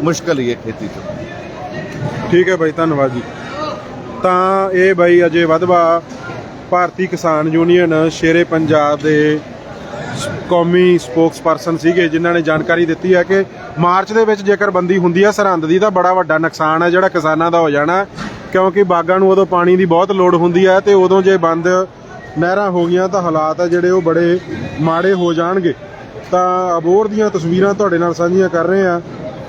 ਮੁਸ਼ਕਲ ਹੀ ਹੈ ਖੇਤੀ ਤੋਂ ਠੀਕ ਹੈ ਬਾਈ, ਧੰਨਵਾਦ ਜੀ। ਤਾਂ ਇਹ ਬਾਈ ਅਜੇ ਵਧਵਾ ਭਾਰਤੀ ਕਿਸਾਨ ਯੂਨੀਅਨ ਸ਼ੇਰੇ ਪੰਜਾਬ ਦੇ ਕੌਮੀ ਸਪੋਕਸਪਰਸਨ ਸੀਗੇ, ਜਿਨ੍ਹਾਂ ਨੇ ਜਾਣਕਾਰੀ ਦਿੱਤੀ ਹੈ ਕਿ ਮਾਰਚ ਦੇ ਵਿੱਚ ਜੇਕਰ ਬੰਦੀ ਹੁੰਦੀ ਹੈ ਸਰਹੰਦ ਦੀ, ਤਾਂ ਬੜਾ ਵੱਡਾ ਨੁਕਸਾਨ ਹੈ, ਜਿਹੜਾ ਕਿਸਾਨਾਂ ਦਾ ਹੋ ਜਾਣਾ। ਕਿਉਂਕਿ ਬਾਗਾਂ ਨੂੰ ਉਦੋਂ ਪਾਣੀ ਦੀ ਬਹੁਤ ਲੋੜ ਹੁੰਦੀ ਹੈ ਤੇ ਉਦੋਂ ਜੇ ਬੰਦ ਨਹਿਰਾਂ ਹੋ ਗਈਆਂ, ਤਾਂ ਹਾਲਾਤ ਆ ਜਿਹੜੇ ਉਹ ਬੜੇ ਮਾੜੇ ਹੋ ਜਾਣਗੇ। ਤਾਂ ਅਬੋਰ ਦੀਆਂ ਤਸਵੀਰਾਂ ਤੁਹਾਡੇ ਨਾਲ ਸਾਂਝੀਆਂ ਕਰ ਰਹੇ ਆ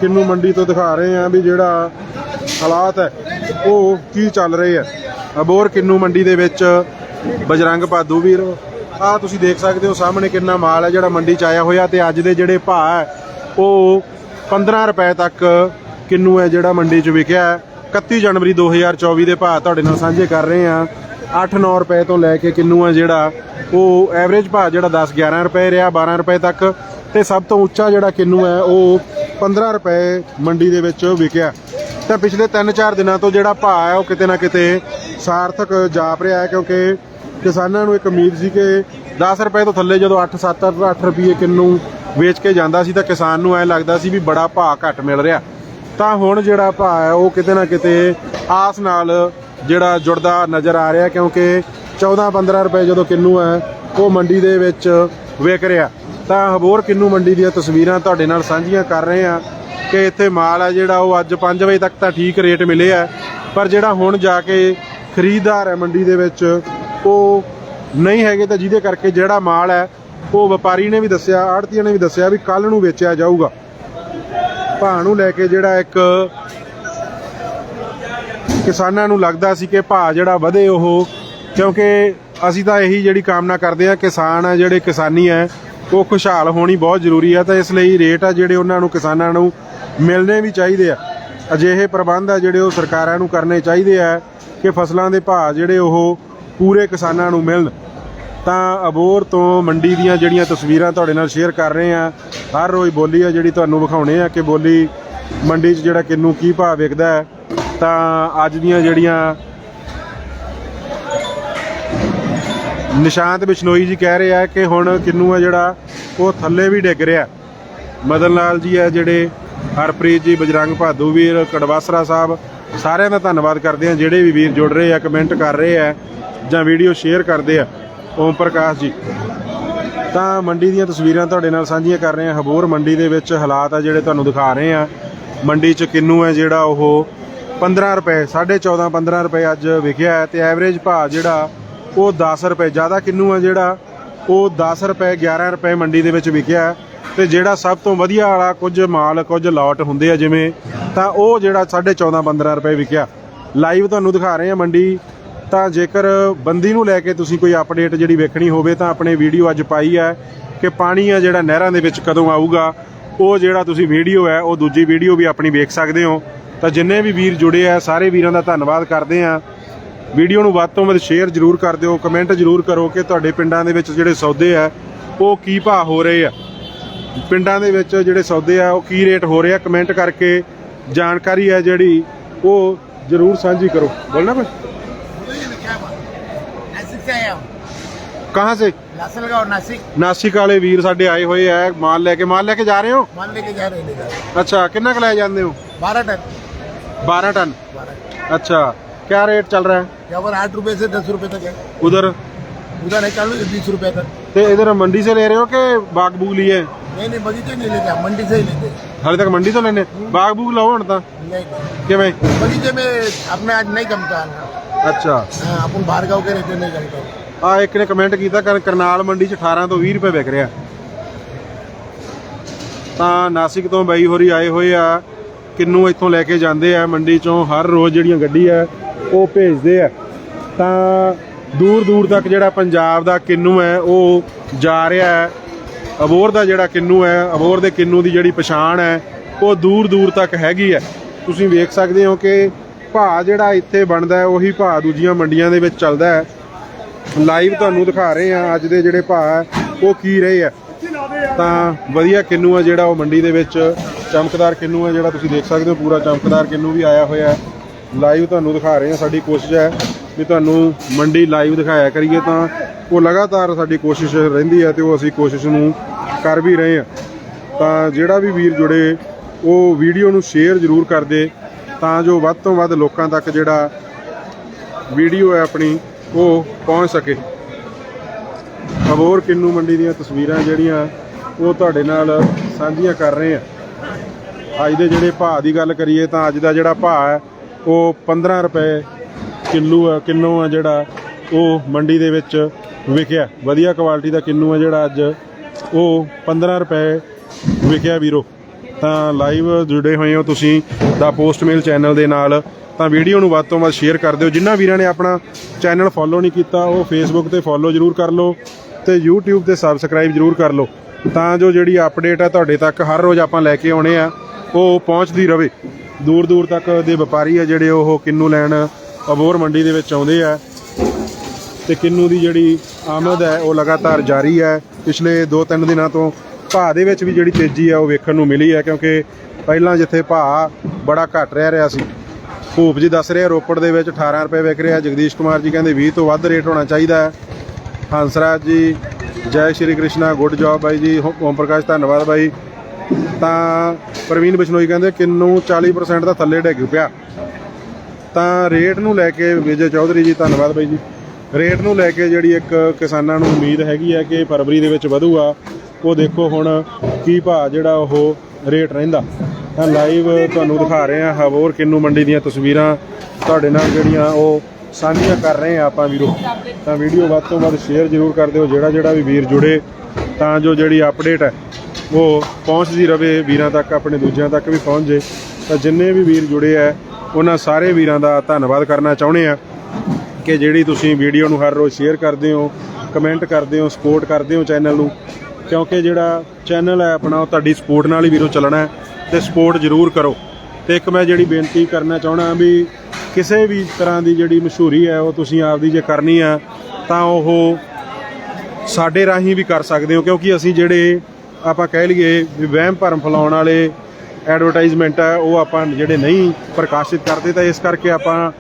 ਕਿੰਨੂ ਮੰਡੀ ਤੋਂ ਦਿਖਾ ਰਹੇ ਆ ਵੀ ਜਿਹੜਾ ਹਾਲਾਤ ਹੈ, ਉਹ ਕੀ ਚੱਲ ਰਹੇ ਆ ਅਬੋਰ ਕਿੰਨੂ ਮੰਡੀ ਦੇ ਵਿੱਚ ਬਜਰੰਗ ਭਾਦੂ ਵੀਰ ਆ ਤੁਸੀਂ ਦੇਖ ਸਕਦੇ ਹੋ ਸਾਹਮਣੇ ਕਿੰਨਾ ਮਾਲ ਹੈ ਜਿਹੜਾ ਮੰਡੀ ਚ ਆਇਆ ਹੋਇਆ ਤੇ ਅੱਜ ਦੇ ਜਿਹੜੇ ਭਾਅ ਹੈ, ਉਹ 15 ਰੁਪਏ ਤੱਕ ਕਿੰਨੂ ਹੈ ਜਿਹੜਾ ਮੰਡੀ ਚ ਵਿਕਿਆ ਹੈ। 31 ਜਨਵਰੀ 2024 ਦੇ ਭਾਅ ਤੁਹਾਡੇ ਨਾਲ ਸਾਂਝੇ ਕਰ ਰਹੇ ਆ 8-9 ਰੁਪਏ ਤੋਂ ਲੈ ਕੇ ਕਿੰਨੂ ਹੈ ਜਿਹੜਾ, ਉਹ ਐਵਰੇਜ ਭਾਅ ਜਿਹੜਾ 10-11 ਰੁਪਏ ਰਿਹਾ 12 ਰੁਪਏ ਤੱਕ। ਤੇ ਸਭ ਤੋਂ ਉੱਚਾ ਜਿਹੜਾ ਕਿੰਨੂ ਹੈ, ਉਹ 15 ਰੁਪਏ ਮੰਡੀ ਦੇ ਵਿੱਚ ਵਿਕਿਆ। ਤਾਂ ਪਿਛਲੇ 3-4 ਦਿਨਾਂ ਤੋਂ ਜਿਹੜਾ ਭਾਅ ਹੈ, ਉਹ ਕਿਤੇ ਨਾ ਕਿਤੇ ਸਾਰਥਕ ਜਾਪ ਰਿਹਾ ਹੈ, ਕਿਉਂਕਿ ਕਿਸਾਨਾਂ ਨੂੰ ਇੱਕ ਉਮੀਦ ਸੀ ਕਿ 10 ਰੁਪਏ ਤੋਂ ਥੱਲੇ ਜਦੋਂ 8-7 8 ਰੁਪਏ ਕਿੰਨੂ ਵੇਚ ਕੇ ਜਾਂਦਾ ਸੀ, ਤਾਂ ਕਿਸਾਨ ਨੂੰ ਐ ਲੱਗਦਾ ਸੀ ਵੀ ਬੜਾ ਭਾਅ ਘੱਟ ਮਿਲ ਰਿਹਾ। ਤਾਂ ਹੁਣ ਜਿਹੜਾ ਭਾਅ ਹੈ, ਉਹ ਕਿਤੇ ਨਾ ਕਿਤੇ ਆਸ ਨਾਲ ਜਿਹੜਾ ਜੁੜਦਾ ਨਜ਼ਰ ਆ ਰਿਹਾ ਕਿਉਂਕਿ 14-15 ਰੁਪਏ ਜਦੋਂ ਕਿੰਨੂ ਹੈ, ਉਹ ਮੰਡੀ ਦੇ ਵਿੱਚ ਵਿਕ ਰਿਹਾ। ਤਾਂ ਹਬੋਰ ਕਿੰਨੂ ਮੰਡੀ ਦੀਆਂ ਤਸਵੀਰਾਂ ਤੁਹਾਡੇ ਨਾਲ ਸਾਂਝੀਆਂ ਕਰ ਰਹੇ ਆ ਕਿ ਇੱਥੇ ਮਾਲ ਹੈ ਜਿਹੜਾ ਉਹ ਅੱਜ 5 ਵਜੇ ਤੱਕ ਤਾਂ ਠੀਕ ਰੇਟ ਮਿਲੇ ਆ, ਪਰ ਜਿਹੜਾ ਹੁਣ ਜਾ ਕੇ ਖਰੀਦਦਾਰ ਹੈ ਮੰਡੀ ਦੇ ਵਿੱਚ, ਉਹ ਨਹੀਂ ਹੈਗੇ ਤਾਂ ਜਿਹਦੇ ਕਰਕੇ ਜਿਹੜਾ ਮਾਲ ਹੈ, ਉਹ ਵਪਾਰੀ ਨੇ ਵੀ ਦੱਸਿਆ, ਆੜਤੀਆਂ ਨੇ ਵੀ ਦੱਸਿਆ ਵੀ ਕੱਲ ਨੂੰ ਵੇਚਿਆ ਜਾਊਗਾ। ਭਾਅ ਨੂੰ ਲੈ ਕੇ ਜਿਹੜਾ ਇੱਕ ਕਿਸਾਨਾਂ ਨੂੰ ਲੱਗਦਾ ਸੀ ਕਿ ਭਾਅ ਜਿਹੜਾ ਵਧੇ ਉਹ, ਕਿਉਂਕਿ ਅਸੀਂ ਤਾਂ ਇਹੀ ਜਿਹੜੀ ਕਾਮਨਾ ਕਰਦੇ ਆ ਕਿਸਾਨ ਆ, ਜਿਹੜੇ ਕਿਸਾਨੀ ਹੈ ਉਹ ਖੁਸ਼ਹਾਲ ਹੋਣੀ ਬਹੁਤ ਜ਼ਰੂਰੀ ਆ, ਤਾਂ ਇਸ ਲਈ ਰੇਟ ਆ ਜਿਹੜੇ ਉਹਨਾਂ ਨੂੰ ਕਿਸਾਨਾਂ ਨੂੰ ਮਿਲਣੇ ਵੀ ਚਾਹੀਦੇ ਆ। ਅਜਿਹੇ ਪ੍ਰਬੰਧ ਆ ਜਿਹੜੇ ਉਹ ਸਰਕਾਰਾਂ ਨੂੰ ਕਰਨੇ ਚਾਹੀਦੇ ਆ ਕਿ ਫਸਲਾਂ ਦੇ ਭਾਅ ਜਿਹੜੇ ਉਹ ਪੂਰੇ ਕਿਸਾਨਾਂ ਨੂੰ ਮਿਲਣ। ਤਾਂ ਅਬੋਰ ਤੋਂ ਮੰਡੀ ਦੀਆਂ ਜਿਹੜੀਆਂ ਤਸਵੀਰਾਂ ਤੁਹਾਡੇ ਨਾਲ ਸ਼ੇਅਰ ਕਰ ਰਹੇ ਆ ਹਰ ਰੋਜ਼ ਬੋਲੀ ਆ ਜਿਹੜੀ ਤੁਹਾਨੂੰ ਵਿਖਾਉਣੇ ਆ ਕਿ ਬੋਲੀ ਮੰਡੀ 'ਚ ਜਿਹੜਾ ਕਿੰਨੂ ਕੀ ਭਾਅ ਵਿਕਦਾ ਹੈ। ਤਾਂ ਅੱਜ ਦੀਆਂ ਜਿਹੜੀਆਂ ਨਿਸ਼ਾਂਤ ਬਿਸ਼ਨੋਈ ਜੀ ਕਹਿ ਰਹੇ ਆ ਕਿ ਹੁਣ ਕਿੰਨੂ ਆ ਜਿਹੜਾ, ਉਹ ਥੱਲੇ ਵੀ ਡਿੱਗ ਰਿਹਾ। ਮਦਨ ਲਾਲ ਜੀ ਆ ਜਿਹੜੇ, ਹਰਪ੍ਰੀਤ ਜੀ, ਬਜਰੰਗ ਭਾਦੂ ਵੀਰ, ਕੜਵਾਸਰਾ ਸਾਹਿਬ, ਸਾਰਿਆਂ ਦਾ ਧੰਨਵਾਦ ਕਰਦੇ ਆ, ਜਿਹੜੇ ਵੀ ਵੀਰ ਜੁੜ ਰਹੇ ਆ, ਕਮੈਂਟ ਕਰ ਰਹੇ ਆ, ਜਾਂ ਵੀਡੀਓ ਸ਼ੇਅਰ ਕਰਦੇ ਆ। ਓਮ ਪ੍ਰਕਾਸ਼ ਜੀ। ਤਾਂ ਮੰਡੀ ਦੀਆਂ ਤਸਵੀਰਾਂ ਤੁਹਾਡੇ ਨਾਲ ਸਾਂਝੀਆਂ ਕਰ ਰਹੇ ਹਾਂ ਹਬੋਰ ਮੰਡੀ ਦੇ ਵਿੱਚ ਹਾਲਾਤ ਆ ਜਿਹੜੇ ਤੁਹਾਨੂੰ ਦਿਖਾ ਰਹੇ ਆ। ਮੰਡੀ 'ਚ ਕਿੰਨੂ ਹੈ ਜਿਹੜਾ, ਉਹ 15 ਰੁਪਏ 14.5 15 ਰੁਪਏ ਅੱਜ ਵਿਕਿਆ ਹੈ ਤੇ ਐਵਰੇਜ ਭਾਅ ਜਿਹੜਾ ਉਹ 10 ਰੁਪਏ, ਜ਼ਿਆਦਾ ਕਿੰਨੂ ਆ ਜਿਹੜਾ, ਉਹ 10 ਰੁਪਏ 11 ਰੁਪਏ ਮੰਡੀ ਦੇ ਵਿੱਚ ਵਿਕਿਆ ਹੈ ਤੇ ਜਿਹੜਾ ਸਭ ਤੋਂ ਵਧੀਆ ਵਾਲਾ ਕੁਝ ਮਾਲ, ਕੁਝ ਲਾਟ ਹੁੰਦੇ ਆ ਜਿਵੇਂ, ਤਾਂ ਉਹ ਜਿਹੜਾ 14.5 15 ਰੁਪਏ ਵਿਕਿਆ। ਲਾਈਵ ਤੁਹਾਨੂੰ ਦਿਖਾ ਰਹੇ ਆ ਮੰਡੀ, ਤਾਂ ਜੇਕਰ ਬੰਦੀ ਨੂੰ ਲੈ ਕੇ ਤੁਸੀਂ ਕੋਈ ਅਪਡੇਟ ਜਿਹੜੀ ਵੇਖਣੀ ਹੋਵੇ, ਤਾਂ ਆਪਣੇ ਵੀਡੀਓ ਅੱਜ ਪਾਈ ਹੈ ਕਿ ਪਾਣੀ ਆ ਜਿਹੜਾ ਨਹਿਰਾਂ ਦੇ ਵਿੱਚ ਕਦੋਂ ਆਊਗਾ, ਉਹ ਜਿਹੜਾ ਤੁਸੀਂ ਵੀਡੀਓ ਹੈ, ਉਹ ਦੂਜੀ ਵੀਡੀਓ ਵੀ ਆਪਣੀ ਵੇਖ ਸਕਦੇ ਹੋ। ਤਾਂ ਜਿੰਨੇ ਵੀ ਵੀਰ ਜੁੜੇ ਆ ਸਾਰੇ ਵੀਰਾਂ ਦਾ ਧੰਨਵਾਦ ਕਰਦੇ ਆ ਵੀਡੀਓ ਨੂੰ ਵੱਧ ਤੋਂ ਵੱਧ ਸ਼ੇਅਰ ਜ਼ਰੂਰ ਕਰ ਦਿਓ ਕਮੈਂਟ ਜ਼ਰੂਰ ਕਰੋ ਕਿ ਤੁਹਾਡੇ ਪਿੰਡਾਂ ਦੇ ਵਿੱਚ ਜਿਹੜੇ ਸੌਦੇ ਆ ਉਹ ਕੀ ਭਾਅ ਹੋ ਰਹੇ ਆ ਪਿੰਡਾਂ ਦੇ ਵਿੱਚ ਜਿਹੜੇ ਸੌਦੇ ਆ ਉਹ ਕੀ ਰੇਟ ਹੋ ਰਹੇ ਆ ਕਮੈਂਟ ਕਰਕੇ ਜਾਣਕਾਰੀ ਹੈ ਜਿਹੜੀ ਉਹ ਜ਼ਰੂਰ ਸਾਂਝੀ ਕਰੋ ਬੋਲਣਾ ਕੁਝ नासिक से आया हूँ ਕਹਾਂ ਸੇ लासलगांव नासिक ਨਾਸਿਕ ਵਾਲੇ ਵੀਰ ਸਾਡੇ ਆਏ ਹੋਏ ਆ ਮਾਲ ਲੈ ਕੇ ਮਾਲ ਲੈ ਕੇ ਜਾ ਰਹੇ ਹੋ मान लेके जा रहे हैं इधर ਅੱਛਾ ਕਿੰਨਾ ਕੁ ਲੈ ਜਾਂਦੇ ਹੋ बारह टन 12 टन बारह अच्छा क्या रेट चल रहा है यहाँ पर आठ रुपए से दस रुपए तक है उधर उधर है चालू बीस रुपए तक ਤੇ ਇਧਰ ਮੰਡੀ से ले रहे हो कि बाग बूग लिए नहीं नहीं बगीचे नहीं लेते हम मंडी से ही लेते हैं। ਹਾਲੇ ਤੱਕ ਮੰਡੀ ਤੋਂ ਲੈਨੇ ਬਾਗ ਬੂਗ ਲਾਓ ਹੁਣ ਤਾਂ नहीं नहीं ਕਿਵੇਂ बगीचे में अपने आज नहीं जमता है ਅੱਛਾ हाँ, अपन बाहर गाँव के रहते नहीं जमता ਆ ਇੱਕ ਨੇ ਕਮੈਂਟ ਕੀਤਾ ਕਰ ਕਰਨਾਲ ਮੰਡੀ ਚ 18 ਤੋਂ 20 ਰੁਪਏ ਵਿਕ ਰਿਹਾ ਤਾਂ ਨਾਸਿਕ ਤੋਂ ਬਾਈ ਹੋਰੀ ਆਏ ਹੋਏ ਆ ਕਿੰਨੂ ਇੱਥੋਂ ਲੈ ਕੇ ਜਾਂਦੇ ਆ, ਮੰਡੀ ਚੋਂ ਹਰ ਰੋਜ਼ ਜਿਹੜੀਆਂ ਗੱਡੀ ਆ, ਉਹ ਭੇਜਦੇ ਆ। ਤਾਂ ਦੂਰ ਦੂਰ ਤੱਕ ਜਿਹੜਾ ਪੰਜਾਬ ਦਾ ਕਿੰਨੂ ਹੈ, ਉਹ ਜਾ ਰਿਹਾ ਹੈ। ਅਬੋਰ ਦਾ ਜਿਹੜਾ ਕਿੰਨੂ ਹੈ ਅਬੋਰ ਦੇ ਕਿੰਨੂ ਦੀ ਜਿਹੜੀ ਪਛਾਣ ਹੈ, ਉਹ ਦੂਰ ਦੂਰ ਤੱਕ ਹੈਗੀ ਹੈ। ਤੁਸੀਂ ਵੇਖ ਸਕਦੇ ਹੋ ਕਿ ਭਾਅ ਜਿਹੜਾ ਇੱਥੇ ਬਣਦਾ ਹੈ, ਉਹੀ ਭਾਅ ਦੂਜੀਆਂ ਮੰਡੀਆਂ ਦੇ ਵਿੱਚ ਚੱਲਦਾ ਹੈ। ਲਾਈਵ ਤੁਹਾਨੂੰ ਦਿਖਾ ਰਹੇ ਆ ਅੱਜ ਦੇ ਜਿਹੜੇ ਭਾਅ ਹੈ, ਉਹ ਕੀ ਰਹੇ ਆ। ਤਾਂ ਵਧੀਆ ਕਿੰਨੂ ਆ ਜਿਹੜਾ ਉਹ ਮੰਡੀ ਦੇ ਵਿੱਚ ਚਮਕਦਾਰ ਕਿੰਨੂ ਹੈ ਜਿਹੜਾ ਤੁਸੀਂ ਦੇਖ ਸਕਦੇ ਹੋ, ਪੂਰਾ ਚਮਕਦਾਰ ਕਿੰਨੂ ਵੀ ਆਇਆ ਹੋਇਆ ਹੈ। ਲਾਈਵ ਤੁਹਾਨੂੰ ਦਿਖਾ ਰਹੇ ਹਾਂ, ਸਾਡੀ ਕੋਸ਼ਿਸ਼ ਹੈ ਵੀ ਤੁਹਾਨੂੰ ਮੰਡੀ ਲਾਈਵ ਦਿਖਾਇਆ ਕਰੀਏ ਤਾਂ ਉਹ ਲਗਾਤਾਰ ਸਾਡੀ ਕੋਸ਼ਿਸ਼ ਰਹਿੰਦੀ ਹੈ ਤੇ ਉਹ ਅਸੀਂ ਕੋਸ਼ਿਸ਼ ਨੂੰ ਕਰ ਵੀ ਰਹੇ ਹਾਂ। ਤਾਂ ਜਿਹੜਾ ਵੀ ਵੀਰ ਜੁੜੇ, ਉਹ ਵੀਡੀਓ ਨੂੰ ਸ਼ੇਅਰ ਜ਼ਰੂਰ ਕਰ ਦੇ ਤਾਂ ਜੋ ਵੱਧ ਤੋਂ ਵੱਧ ਲੋਕਾਂ ਤੱਕ ਜਿਹੜਾ ਵੀਡੀਓ ਹੈ ਆਪਣੀ, ਉਹ ਪਹੁੰਚ ਸਕੇ। ਅਬੋਰ ਕਿੰਨੂ ਮੰਡੀ ਦੀਆਂ ਤਸਵੀਰਾਂ ਜਿਹੜੀਆਂ, ਉਹ ਤੁਹਾਡੇ ਨਾਲ ਸਾਂਝੀਆਂ ਕਰ ਰਹੇ ਹਾਂ। ਅੱਜ ਦੇ ਜਿਹੜੇ ਭਾਅ ਦੀ ਗੱਲ ਕਰੀਏ ਤਾਂ ਅੱਜ ਦਾ ਜਿਹੜਾ ਭਾਅ ਹੈ, ਉਹ 15 ਰੁਪਏ ਕਿਲੋ ਆ ਕਿਲੋ ਆ ਜਿਹੜਾ ਉਹ ਮੰਡੀ ਦੇ ਵਿੱਚ ਵਿਕਿਆ। ਵਧੀਆ ਕੁਆਲਿਟੀ ਦਾ ਕਿੰਨੂ ਆ ਜਿਹੜਾ ਅੱਜ, ਉਹ 15 ਰੁਪਏ ਵਿਕਿਆ ਵੀਰੋ। ਤਾਂ ਲਾਈਵ ਜੁੜੇ ਹੋਏ ਹੋ ਤੁਸੀਂ ਦਾ ਪੋਸਟਮੇਲ ਚੈਨਲ ਦੇ ਨਾਲ। ਤਾਂ ਵੀਡੀਓ ਨੂੰ ਵੱਧ ਤੋਂ ਵੱਧ ਸ਼ੇਅਰ ਕਰ ਦਿਓ। ਜਿਨ੍ਹਾਂ ਵੀਰਾਂ ਨੇ ਆਪਣਾ ਚੈਨਲ ਫੋਲੋ ਨਹੀਂ ਕੀਤਾ, ਉਹ ਫੇਸਬੁੱਕ ਤੇ ਫੋਲੋ ਜ਼ਰੂਰ ਕਰ ਲਓ ਤੇ YouTube ਤੇ ਸਬਸਕ੍ਰਾਈਬ ਜਰੂਰ ਕਰ ਲਓ। ਤਾਂ ਜੋ ਜਿਹੜੀ ਅਪਡੇਟ ਆ ਤੁਹਾਡੇ ਤੱਕ ਹਰ ਰੋਜ਼ ਆਪਾਂ ਲੈ ਕੇ ਆਉਣੇ ਆ। ਉਹ ਪਹੁੰਚਦੀ ਰਵੇ। ਦੂਰ ਦੂਰ ਤੱਕ ਦੇ ਵਪਾਰੀ ਆ ਜਿਹੜੇ ਉਹ ਕਿੰਨੂ ਲੈਣ ਅਬੋਰ ਮੰਡੀ ਦੇ ਵਿੱਚ ਆਉਂਦੇ ਆ। ਤੇ ਕਿੰਨੂ ਦੀ ਜਿਹੜੀ ਆਮਦ ਹੈ, ਉਹ ਲਗਾਤਾਰ ਜਾਰੀ ਹੈ। ਪਿਛਲੇ 2-3 ਦਿਨਾਂ ਤੋਂ ਭਾਅ ਦੇ ਵਿੱਚ ਵੀ ਜਿਹੜੀ ਤੇਜ਼ੀ ਹੈ ਉਹ ਵੇਖਣ ਨੂੰ ਮਿਲੀ ਹੈ ਕਿਉਂਕਿ ਪਹਿਲਾਂ ਜਿੱਥੇ ਭਾਅ ਬੜਾ ਘਟ ਰਹਿ ਰਿਹਾ ਸੀ। ਭੂਪ ਜੀ ਦੱਸ ਰਿਹਾ, ਰੋਪੜ ਦੇ ਵਿੱਚ 18 ਰੁਪਏ ਵਿਕ ਰਿਹਾ। ਜਗਦੀਸ਼ ਕੁਮਾਰ ਜੀ ਕਹਿੰਦੇ 20 ਤੋਂ ਵੱਧ ਰੇਟ ਹੋਣਾ ਚਾਹੀਦਾ ਹੈ। ਹੰਸਰਾਜ ਜੀ, ਜੈ ਸ਼੍ਰੀ ਕ੍ਰਿਸ਼ਨਾ, ਗੁੱਡ ਜੌਬ ਬਾਈ ਜੀ, ਹੋ- ਓਮ ਪ੍ਰਕਾਸ਼, ਧੰਨਵਾਦ ਬਾਈ। ਤਾਂ ਪ੍ਰਵੀਨ ਬਿਸ਼ਨੋਈ ਕਹਿੰਦੇ ਕਿੰਨੂ 40% ਦਾ ਥੱਲੇ ਡਿੱਗ ਪਿਆ। ਤਾਂ ਰੇਟ ਨੂੰ ਲੈ ਕੇ ਵਿਜੇ ਚੌਧਰੀ ਜੀ, ਧੰਨਵਾਦ ਬਾਈ ਜੀ। ਰੇਟ ਨੂੰ ਲੈ ਕੇ ਜਿਹੜੀ ਇੱਕ ਕਿਸਾਨਾਂ ਨੂੰ ਉਮੀਦ ਹੈਗੀ ਹੈ ਕਿ ਫਰਵਰੀ ਦੇ ਵਿੱਚ ਵਧੂਗਾ, ਉਹ ਦੇਖੋ ਹੁਣ ਕੀ ਭਾਅ ਜਿਹੜਾ ਉਹ ਰੇਟ ਰਹਿੰਦਾ। ਤਾਂ ਲਾਈਵ ਤੁਹਾਨੂੰ ਦਿਖਾ ਰਹੇ ਹਾਂ ਹਵੋਰ ਕਿੰਨੂ ਮੰਡੀ ਦੀਆਂ ਤਸਵੀਰਾਂ। ਤੁਹਾਡੇ ਨਾਲ ਜਿਹੜੀਆਂ ਉਹ ਸਾਂਝੀਆਂ ਕਰ ਰਹੇ ਹਾਂ ਆਪਾਂ ਵੀਰੋ। ਤਾਂ ਵੀਡੀਓ ਵੱਧ ਤੋਂ ਵੱਧ ਸ਼ੇਅਰ ਜ਼ਰੂਰ ਕਰ ਦਿਓ ਜਿਹੜਾ ਜਿਹੜਾ ਵੀ ਵੀਰ ਜੁੜੇ, ਤਾਂ ਜੋ ਜਿਹੜੀ ਅਪਡੇਟ ਹੈ ਉਹ ਪਹੁੰਚਦੀ ਰਵੇ, ਵੀਰਾਂ ਤੱਕ, ਆਪਣੇ ਦੂਜਿਆਂ ਤੱਕ ਵੀ ਪਹੁੰਚ ਜੇ ਤਾਂ ਜਿੰਨੇ ਵੀ ਵੀਰ ਜੁੜੇ ਆ, ਉਹਨਾਂ ਸਾਰੇ ਵੀਰਾਂ ਦਾ ਧੰਨਵਾਦ ਕਰਨਾ ਚਾਹੁੰਦੇ ਆ ਕਿ ਜਿਹੜੀ ਤੁਸੀਂ ਵੀਡੀਓ ਨੂੰ ਹਰ ਰੋਜ਼ ਸ਼ੇਅਰ ਕਰਦੇ ਹੋ, ਕਮੈਂਟ ਕਰਦੇ ਹੋ, ਸਪੋਰਟ ਕਰਦੇ ਹੋ ਚੈਨਲ ਨੂੰ, ਕਿਉਂਕਿ ਜਿਹੜਾ ਚੈਨਲ ਹੈ ਆਪਣਾ, ਉਹ ਤੁਹਾਡੀ ਸਪੋਰਟ ਨਾਲ ਹੀ ਵੀਰੋ ਚੱਲਣਾ ਹੈ, ਤੇ ਸਪੋਰਟ ਜ਼ਰੂਰ ਕਰੋ। ਤੇ ਇੱਕ ਮੈਂ ਜਿਹੜੀ ਬੇਨਤੀ ਕਰਨਾ ਚਾਹਣਾ ਵੀ ਕਿਸੇ ਵੀ ਤਰ੍ਹਾਂ ਦੀ ਜਿਹੜੀ ਮਸ਼ਹੂਰੀ ਹੈ, ਉਹ ਤੁਸੀਂ ਆਪਦੀ ਜੇ ਕਰਨੀ ਆ, ਤਾਂ ਉਹ ਸਾਡੇ ਰਾਹੀਂ ਵੀ ਕਰ ਸਕਦੇ ਹੋ, ਕਿਉਂਕਿ ਅਸੀਂ ਜਿਹੜੇ ਆਪਾਂ ਕਹਿ ਲਈਏ ਵੀ ਵਹਿਮ ਭਰਮ ਫੈਲਾਉਣ ਵਾਲੇ ਐਡਵਰਟਾਈਜ਼ਮੈਂਟ ਹੈ ਉਹ ਆਪਾਂ ਜਿਹੜੇ ਨਹੀਂ ਪ੍ਰਕਾਸ਼ਿਤ ਕਰਦੇ, ਤਾਂ ਇਸ ਕਰਕੇ ਆਪਾਂ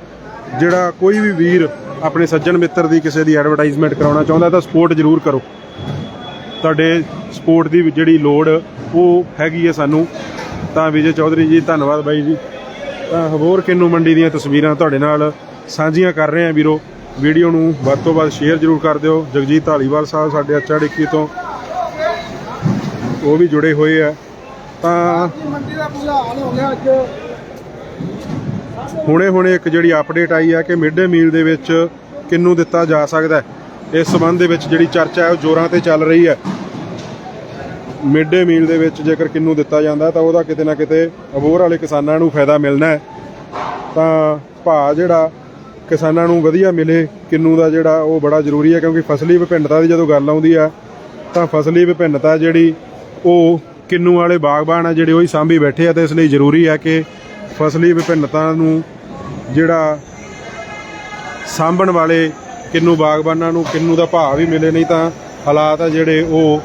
ਜਿਹੜਾ ਕੋਈ ਵੀ ਵੀਰ ਆਪਣੇ ਸੱਜਣ ਮਿੱਤਰ ਦੀ ਕਿਸੇ ਦੀ ਐਡਵਰਟਾਈਜ਼ਮੈਂਟ ਕਰਾਉਣਾ ਚਾਹੁੰਦਾ, ਤਾਂ ਸਪੋਰਟ ਜ਼ਰੂਰ ਕਰੋ। ਤੁਹਾਡੇ ਸਪੋਰਟ ਦੀ ਜਿਹੜੀ ਲੋੜ, ਉਹ ਹੈਗੀ ਹੈ ਸਾਨੂੰ। ਤਾਂ ਵਿਜੇ ਚੌਧਰੀ ਜੀ, ਧੰਨਵਾਦ ਬਾਈ ਜੀ। ਤਾਂ ਹਬੋਰ ਕਿੰਨੂ ਮੰਡੀ ਦੀਆਂ ਤਸਵੀਰਾਂ ਤੁਹਾਡੇ ਨਾਲ ਸਾਂਝੀਆਂ ਕਰ ਰਹੇ ਹਾਂ ਵੀਰੋ। ਵੀਡੀਓ ਨੂੰ ਵੱਧ ਤੋਂ ਵੱਧ ਸ਼ੇਅਰ ਜ਼ਰੂਰ ਕਰ ਦਿਓ। ਜਗਜੀਤ ਢਾਲੀਵਾਲ ਸਾਹਿਬ ਸਾਡੇ ਅੱਚਾ ਡਿੱਕੀ ਤੋਂ ਉਹ ਵੀ ਜੁੜੇ ਹੋਏ ਆ। ਤਾਂ ਮੰਡੀ ਦਾ ਬੁਰਾ ਹਾਲ ਹੋ ਗਿਆ ਅੱਜ ਹੁਣੇ ਹੁਣੇ ਇੱਕ ਜਿਹੜੀ ਅਪਡੇਟ ਆਈ ਹੈ ਕਿ ਮਿਡ ਡੇ ਮੀਲ ਦੇ ਵਿੱਚ ਕਿੰਨੂੰ ਦਿੱਤਾ ਜਾ ਸਕਦਾ ਇਸ ਸਬੰਧ ਦੇ ਵਿੱਚ ਜਿਹੜੀ ਚਰਚਾ ਹੈ ਉਹ ਜ਼ੋਰਾਂ ਤੇ ਚੱਲ ਰਹੀ ਹੈ। ਮਿਡ ਡੇ ਮੀਲ ਦੇ ਵਿੱਚ ਜੇਕਰ ਕਿੰਨੂੰ ਦਿੱਤਾ ਜਾਂਦਾ ਤਾਂ ਉਹਦਾ ਕਿਤੇ ਨਾ ਕਿਤੇ ਅਬੋਰ ਵਾਲੇ ਕਿਸਾਨਾਂ ਨੂੰ ਫਾਇਦਾ ਮਿਲਣਾ ਹੈ। ਤਾਂ ਭਾਅ ਜਿਹੜਾ ਕਿਸਾਨਾਂ ਨੂੰ ਵਧੀਆ ਮਿਲੇ ਕਿੰਨੂ ਦਾ ਜਿਹੜਾ ਉਹ ਬੜਾ ਜ਼ਰੂਰੀ ਹੈ ਕਿਉਂਕਿ ਫਸਲੀ ਵਿਭਿੰਨਤਾ ਦੀ ਜਦੋਂ ਗੱਲ ਆਉਂਦੀ ਆ ਤਾਂ ਫਸਲੀ ਵਿਭਿੰਨਤਾ ਜਿਹੜੀ ਉਹ ਕਿੰਨੂ ਵਾਲੇ ਬਾਗਬਾਨ ਆ ਜਿਹੜੇ ਉਹੀ ਸਾਂਭੀ ਬੈਠੇ ਆ ਤੇ ਇਸ ਲਈ ਜ਼ਰੂਰੀ ਹੈ ਕਿ ਫਸਲੀ ਵਿਭਿੰਨਤਾ ਨੂੰ ਜਿਹੜਾ ਸਾਂਭਣ ਵਾਲੇ ਕਿੰਨੂ ਬਾਗਬਾਨਾਂ ਨੂੰ ਕਿੰਨੂ ਦਾ ਭਾਅ ਵੀ ਮਿਲੇ, ਨਹੀਂ ਤਾਂ ਹਾਲਾਤ ਆ ਜਿਹੜੇ ਉਹ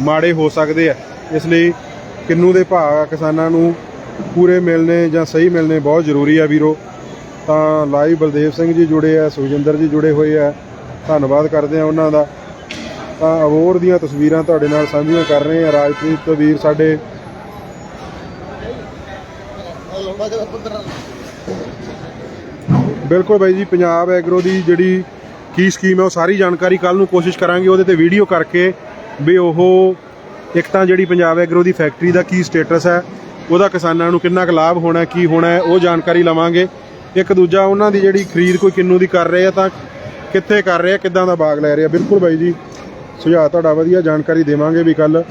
ਮਾੜੇ ਹੋ ਸਕਦੇ ਆ। ਇਸ ਲਈ ਕਿੰਨੂ ਦੇ ਭਾਅ ਕਿਸਾਨਾਂ ਨੂੰ ਪੂਰੇ ਮਿਲਨੇ ਜਾਂ ਸਹੀ ਮਿਲਨੇ ਬਹੁਤ ਜ਼ਰੂਰੀ ਆ ਵੀਰੋ। ਤਾਂ ਲਾਈਵ ਬਲਦੇਵ ਸਿੰਘ ਜੀ ਜੁੜੇ ਆ, ਸੁਖਜਿੰਦਰ ਜੀ ਜੁੜੇ ਹੋਏ ਆ। ਧੰਨਵਾਦ ਕਰਦੇ ਆ ਉਹਨਾਂ ਦਾ। ਤਾਂ ਅਵੋਰ ਦੀਆਂ ਤਸਵੀਰਾਂ ਤੁਹਾਡੇ ਨਾਲ ਸਾਂਝੀਆਂ ਕਰ ਰਹੇ ਹਾਂ। ਰਾਜਪ੍ਰੀਤ ਵੀਰ ਸਾਡੇ ਬਿਲਕੁਲ ਬਾਈ ਜੀ, ਪੰਜਾਬ ਐਗਰੋ ਦੀ ਜਿਹੜੀ ਕੀ ਸਕੀਮ ਹੈ, ਉਹ ਸਾਰੀ ਜਾਣਕਾਰੀ ਕੱਲ ਨੂੰ ਕੋਸ਼ਿਸ਼ ਕਰਾਂਗੇ। ਉਹਦੇ ਤੇ ਵੀਡੀਓ ਕਰਕੇ ਵੀ ਉਹ ਇੱਕ ਤਾਂ ਜਿਹੜੀ ਪੰਜਾਬ ਐਗਰੋ ਦੀ ਫੈਕਟਰੀ ਦਾ ਕੀ ਸਟੇਟਸ ਹੈ, ਉਹਦਾ ਕਿਸਾਨਾਂ ਨੂੰ ਕਿੰਨਾ ਕੁ ਲਾਭ ਹੋਣਾ, ਕੀ ਹੋਣਾ ਉਹ ਜਾਣਕਾਰੀ ਲਵਾਂਗੇ। ਇੱਕ ਦੂਜਾ, ਉਹਨਾਂ ਦੀ ਜਿਹੜੀ ਖਰੀਦ ਕੋਈ ਕਿੰਨੂ ਦੀ ਕਰ ਰਹੇ ਆ, ਤਾਂ ਕਿੱਥੇ ਕਰ ਰਹੇ ਆ, ਕਿੱਦਾਂ ਦਾ ਬਾਗ ਲੈ ਰਹੇ ਆ। ਬਿਲਕੁਲ ਬਾਈ ਜੀ ਸੁਝਾਅ ਤੁਹਾਡਾ ਵਧੀਆ, ਜਾਣਕਾਰੀ ਦੇਵਾਂਗੇ ਵੀ ਕੱਲ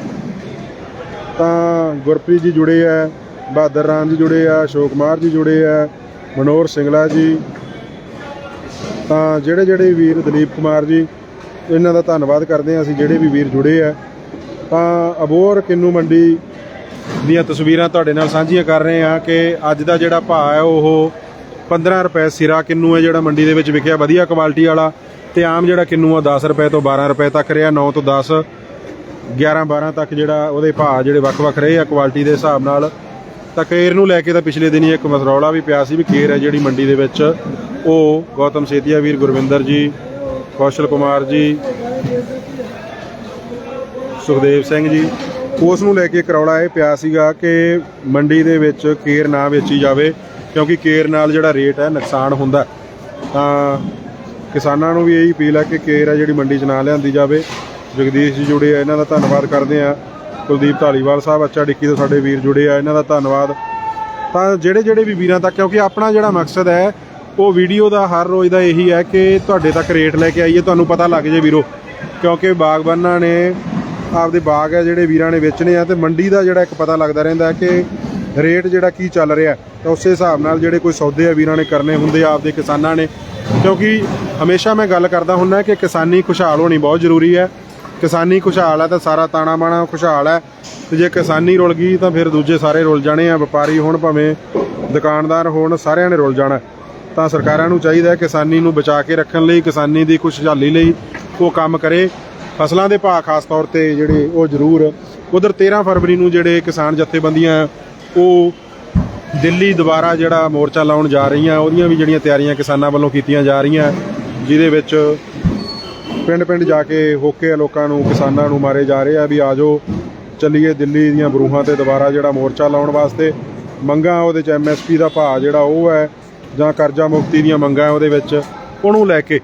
ਤਾਂ ਗੁਰਪ੍ਰੀਤ ਜੀ ਜੁੜੇ ਆ, ਬਹਾਦਰ ਰਾਮ ਜੀ ਜੁੜੇ ਆ, ਅਸ਼ੋਕ ਕੁਮਾਰ ਜੀ ਜੁੜੇ ਆ, ਮਨੋਹਰ ਸਿੰਗਲਾ ਜੀ, ਤਾਂ ਜਿਹੜੇ ਜਿਹੜੇ ਵੀਰ ਦਲੀਪ ਕੁਮਾਰ ਜੀ, ਇਹਨਾਂ ਦਾ ਧੰਨਵਾਦ ਕਰਦੇ ਹਾਂ ਅਸੀਂ ਜਿਹੜੇ ਵੀ ਵੀਰ ਜੁੜੇ ਆ। ਤਾਂ ਅਬੋਰ ਕਿੰਨੂ ਮੰਡੀ ਦੀਆਂ ਤਸਵੀਰਾਂ ਤੁਹਾਡੇ ਨਾਲ ਸਾਂਝੀਆਂ ਕਰ ਰਹੇ ਹਾਂ ਕਿ ਅੱਜ ਦਾ ਜਿਹੜਾ ਭਾਅ ਹੈ ਉਹ 15 ਰੁਪਏ ਸਿਰਾ ਕਿੰਨੂ ਹੈ, ਜਿਹੜਾ ਮੰਡੀ ਦੇ ਵਿੱਚ ਵਿਕਿਆ ਵਧੀਆ ਕੁਆਲਿਟੀ ਵਾਲਾ। ਤੇ ਆਮ ਜਿਹੜਾ ਕਿੰਨੂ ਆ 10 ਰੁਪਏ ਤੋਂ 12 ਰੁਪਏ ਤੱਕ ਰਿਹਾ 9 ਤੋਂ 10 11 12 ਤੱਕ ਜਿਹੜਾ ਉਹਦੇ ਭਾਅ ਜਿਹੜੇ ਵੱਖ-ਵੱਖ ਰਹੇ ਆ ਕੁਆਲਿਟੀ ਦੇ ਹਿਸਾਬ ਨਾਲ। ਤਾਂ ਕੇਰ ਨੂੰ ਲੈ ਕੇ ਤਾਂ ਪਿਛਲੇ ਦਿਨੀ ਇੱਕ ਮਸਰੌਲਾ ਵੀ ਪਿਆ ਸੀ ਵੀ ਕੇਰ ਹੈ ਜਿਹੜੀ ਮੰਡੀ ਦੇ ਵਿੱਚ। ਉਹ ਗੌਤਮ ਸੇਤੀਆ ਵੀਰ ਗੁਰਵਿੰਦਰ ਜੀ, ਕੌਸ਼ਲ ਕੁਮਾਰ ਜੀ, ਸੁਖਦੇਵ ਸਿੰਘ ਜੀ, ਉਸ ਨੂੰ ਲੈ ਕੇ ਕਰੌਲਾ ਇਹ ਪਿਆ ਸੀਗਾ ਕਿ ਮੰਡੀ ਦੇ ਵਿੱਚ ਕੇਰ ਨਾ ਵੇਚੀ ਜਾਵੇ, ਕਿਉਂਕਿ ਕੇਰ ਨਾਲ ਜਿਹੜਾ ਰੇਟ ਹੈ ਨੁਕਸਾਨ ਹੁੰਦਾ। ਤਾਂ ਕਿਸਾਨਾਂ ਨੂੰ ਵੀ ਇਹੀ ਅਪੀਲ ਹੈ ਕਿ ਕੇਰ ਹੈ ਜਿਹੜੀ ਮੰਡੀ 'ਚ ਨਾ ਲਿਆਂਦੀ ਜਾਵੇ। ਜਗਦੀਸ਼ ਜੀ ਜੁੜੇ ਆ, ਇਹਨਾਂ ਦਾ ਧੰਨਵਾਦ ਕਰਦੇ ਆ। ਕੁਲਦੀਪ ਢਾਲੀਵਾਲ ਸਾਹਿਬ, ਅੱਛਾ ਡਿੱਕੀ ਤੋਂ ਸਾਡੇ ਵੀਰ ਜੁੜੇ ਆ, ਇਹਨਾਂ ਦਾ ਧੰਨਵਾਦ। ਤਾਂ ਜਿਹੜੇ ਜਿਹੜੇ ਵੀ ਵੀਰਾਂ ਤੱਕ, ਕਿਉਂਕਿ ਆਪਣਾ ਜਿਹੜਾ ਮਕਸਦ ਹੈ, ਉਹ ਵੀਡੀਓ ਦਾ ਹਰ ਰੋਜ਼ ਦਾ ਇਹੀ ਹੈ ਕਿ ਤੁਹਾਡੇ ਤੱਕ ਰੇਟ ਲੈ ਕੇ ਆਈਏ, ਤੁਹਾਨੂੰ ਪਤਾ ਲੱਗ ਜੇ ਵੀਰੋ। ਕਿਉਂਕਿ ਬਾਗਬਾਨਾਂ ਨੇ ਆਪਦੇ ਬਾਗ ਹੈ ਜਿਹੜੇ ਵੀਰਾਂ ਨੇ ਵੇਚਣੇ ਆ ਤੇ ਮੰਡੀ ਦਾ ਜਿਹੜਾ ਇੱਕ ਪਤਾ ਲੱਗਦਾ ਰਹਿੰਦਾ ਕਿ ਰੇਟ ਜਿਹੜਾ ਕੀ ਚੱਲ ਰਿਹਾ ਤਾਂ ਉਸੇ ਹਿਸਾਬ ਨਾਲ ਜਿਹੜੇ ਕੋਈ ਸੌਦੇ ਆ ਵੀਰਾਂ ਨੇ ਕਰਨੇ ਹੁੰਦੇ ਆ, ਆਪਦੇ ਕਿਸਾਨਾਂ ਨੇ ਕਿਉਂਕਿ ਹਮੇਸ਼ਾ ਮੈਂ ਗੱਲ ਕਰਦਾ ਹੁੰਦਾ ਕਿ ਕਿਸਾਨੀ ਖੁਸ਼ਹਾਲ ਹੋਣੀ ਬਹੁਤ ਜ਼ਰੂਰੀ ਹੈ। ਕਿਸਾਨੀ ਖੁਸ਼ਹਾਲ ਹੈ ਤਾਂ ਸਾਰਾ ਤਾਣਾ ਬਾਣਾ ਖੁਸ਼ਹਾਲ ਹੈ। ਤੇ ਜੇ ਕਿਸਾਨੀ ਰੁਲ ਗਈ ਤਾਂ ਫਿਰ ਦੂਜੇ ਸਾਰੇ ਰੁਲ ਜਾਣੇ ਆ, ਵਪਾਰੀ ਹੋਣ ਭਾਵੇਂ ਦੁਕਾਨਦਾਰ ਹੋਣ, ਸਾਰਿਆਂ ਨੇ ਰੁਲ ਜਾਣਾ। ਤਾਂ ਸਰਕਾਰਾਂ ਨੂੰ ਚਾਹੀਦਾ ਕਿਸਾਨੀ ਨੂੰ ਬਚਾ ਕੇ ਰੱਖਣ ਲਈ, ਕਿਸਾਨੀ ਦੀ ਖੁਸ਼ਹਾਲੀ ਲਈ ਉਹ ਕੰਮ ਕਰੇ। ਫਸਲਾਂ ਦੇ ਭਾਅ ਖਾਸ ਤੌਰ ਤੇ ਜਿਹੜੇ ਉਹ ਜ਼ਰੂਰ। ਉਧਰ 13 ਫਰਵਰੀ ਨੂੰ ਜਿਹੜੇ ਕਿਸਾਨ ਜਥੇਬੰਦੀਆਂ ਉਹ ਦਿੱਲੀ ਦੁਬਾਰਾ ਜਿਹੜਾ ਮੋਰਚਾ ਲਾਉਣ ਜਾ ਰਹੀਆਂ, ਉਹਦੀਆਂ ਵੀ ਜਿਹੜੀਆਂ ਤਿਆਰੀਆਂ ਕਿਸਾਨਾਂ ਵੱਲੋਂ ਕੀਤੀਆਂ ਜਾ ਰਹੀਆਂ, ਜਿਹਦੇ ਵਿੱਚ ਪਿੰਡ ਪਿੰਡ ਜਾ ਕੇ ਹੋਕੇ ਲੋਕਾਂ ਨੂੰ, ਕਿਸਾਨਾਂ ਨੂੰ ਮਾਰੇ ਜਾ ਰਹੇ ਆ ਵੀ ਆਜੋ, ਚੱਲੀਏ ਦਿੱਲੀ ਦੀਆਂ ਬਰੂਹਾਂ ਤੇ ਦੁਬਾਰਾ ਜਿਹੜਾ ਮੋਰਚਾ ਲਾਉਣ ਵਾਸਤੇ। ਮੰਗਾਂ ਉਹਦੇ ਚ ਐਮਐਸਪੀ ਦਾ ਭਾਅ ਜਿਹੜਾ ਉਹ ਹੈ, ਜਾਂ ਕਰਜ਼ਾ ਮੁਕਤੀ ਦੀਆਂ ਮੰਗਾਂ ਉਹਦੇ ਵਿੱਚ, ਉਹਨੂੰ ਲੈ ਕੇ